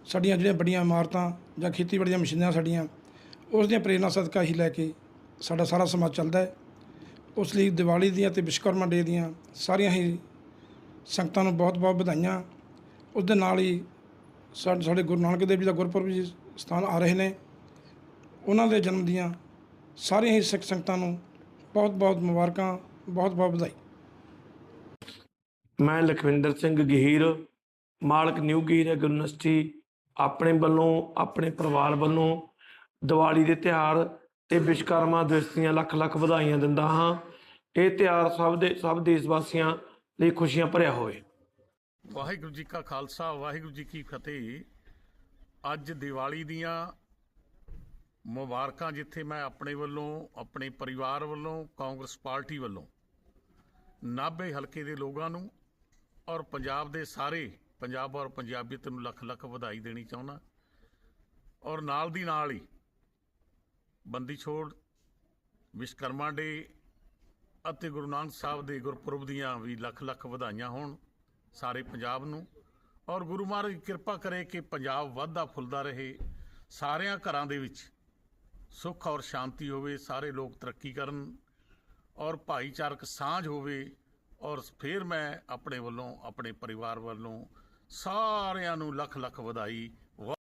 ਸਾਡੀਆਂ ਜਿਹੜੀਆਂ ਵੱਡੀਆਂ ਇਮਾਰਤਾਂ ਜਾਂ ਖੇਤੀਬਾੜੀ ਦੀਆਂ ਮਸ਼ੀਨਾਂ ਸਾਡੀਆਂ, ਉਸ ਦੀਆਂ ਪ੍ਰੇਰਨਾ ਸਦਕਾ ਹੀ ਲੈ ਕੇ ਸਾਡਾ ਸਾਰਾ ਸਮਾਜ ਚੱਲਦਾ ਹੈ। ਉਸ ਲਈ ਦੀਵਾਲੀ ਦੀਆਂ ਤੇ ਵਿਸ਼ਵਕਰਮਾ ਡੇ ਦੀਆਂ ਸਾਰੀਆਂ ਹੀ ਸੰਗਤਾਂ ਨੂੰ ਬਹੁਤ ਬਹੁਤ ਵਧਾਈਆਂ। ਉਸ ਦੇ ਨਾਲ ਹੀ ਸਾ- ਸਾਡੇ ਗੁਰੂ ਨਾਨਕ ਦੇਵ ਜੀ ਦਾ ਗੁਰਪੁਰਬ ਜੀ ਸਥਾਨ ਆ ਰਹੇ ਨੇ। ਉਹਨਾਂ ਦੇ ਜਨਮ ਦੀਆਂ ਸਾਰੀਆਂ ਹੀ ਸਿੱਖ ਸੰਗਤਾਂ ਨੂੰ ਬਹੁਤ ਬਹੁਤ ਮੁਬਾਰਕਾਂ ਬਹੁਤ ਬਹੁਤ ਵਧਾਈ। ਮੈਂ ਲਖਵਿੰਦਰ ਸਿੰਘ ਗਹੀਰ ਮਾਲਕ ਨਿਊ ਗਹੀਰ ਯੂਨੀਵਰਸਿਟੀ ਆਪਣੇ ਵੱਲੋਂ ਆਪਣੇ ਪਰਿਵਾਰ ਵੱਲੋਂ ਦੀਵਾਲੀ ਦੇ ਤਿਉਹਾਰ ਤੇ ਵਿਸ਼ਵਕਰਮਾ ਦਿਵਸ ਦੀਆਂ ਲੱਖ ਲੱਖ ਵਧਾਈਆਂ ਦਿੰਦਾ ਹਾਂ। ਇਹ ਤਿਉਹਾਰ ਸਭ ਦੇ ਸਭ ਦੇਸ਼ ਵਾਸੀਆਂ ਲਈ ਖੁਸ਼ੀਆਂ ਭਰਿਆ ਹੋਵੇ। ਵਾਹਿਗੁਰੂ ਜੀ ਕਾ ਖਾਲਸਾ ਵਾਹਿਗੁਰੂ ਜੀ ਕੀ ਫਤਿਹ। ਅੱਜ ਦੀਵਾਲੀ ਦੀਆਂ ਮੁਬਾਰਕਾਂ ਜਿੱਥੇ ਮੈਂ ਆਪਣੇ ਵੱਲੋਂ, ਆਪਣੇ ਪਰਿਵਾਰ ਵੱਲੋਂ, ਕਾਂਗਰਸ ਪਾਰਟੀ ਵੱਲੋਂ ਨਾਭੇ ਹਲਕੇ ਦੇ ਲੋਕਾਂ ਨੂੰ ਔਰ ਪੰਜਾਬ ਦੇ ਸਾਰੇ ਪੰਜਾਬ ਔਰ ਪੰਜਾਬੀਅਤ ਨੂੰ ਲੱਖ ਲੱਖ ਵਧਾਈ ਦੇਣੀ ਚਾਹੁੰਦਾ ਔਰ ਨਾਲ ਦੀ ਨਾਲ ਹੀ ਬੰਦੀ ਛੋੜ ਵਿਸ਼ਕਰਮਾ ਡੇ ਅਤੇ ਗੁਰੂ ਨਾਨਕ ਸਾਹਿਬ ਦੇ ਗੁਰਪੁਰਬ ਦੀਆਂ ਵੀ ਲੱਖ ਲੱਖ ਵਧਾਈਆਂ ਹੋਣ ਸਾਰੇ ਪੰਜਾਬ ਨੂੰ ਔਰ ਗੁਰੂ ਮਹਾਰਾਜ ਕਿਰਪਾ ਕਰੇ ਕਿ ਪੰਜਾਬ ਵੱਧਦਾ ਫੁੱਲਦਾ ਰਹੇ, ਸਾਰਿਆਂ ਘਰਾਂ ਦੇ ਵਿੱਚ ਸੁੱਖ ਔਰ ਸ਼ਾਂਤੀ ਹੋਵੇ, ਸਾਰੇ ਲੋਕ ਤਰੱਕੀ ਕਰਨ ਔਰ ਭਾਈਚਾਰਕ ਸਾਂਝ ਹੋਵੇ ਔਰ ਫਿਰ ਮੈਂ ਆਪਣੇ ਵੱਲੋਂ, ਆਪਣੇ ਪਰਿਵਾਰ ਵੱਲੋਂ ਸਾਰਿਆਂ ਨੂੰ ਲੱਖ ਲੱਖ ਵਧਾਈ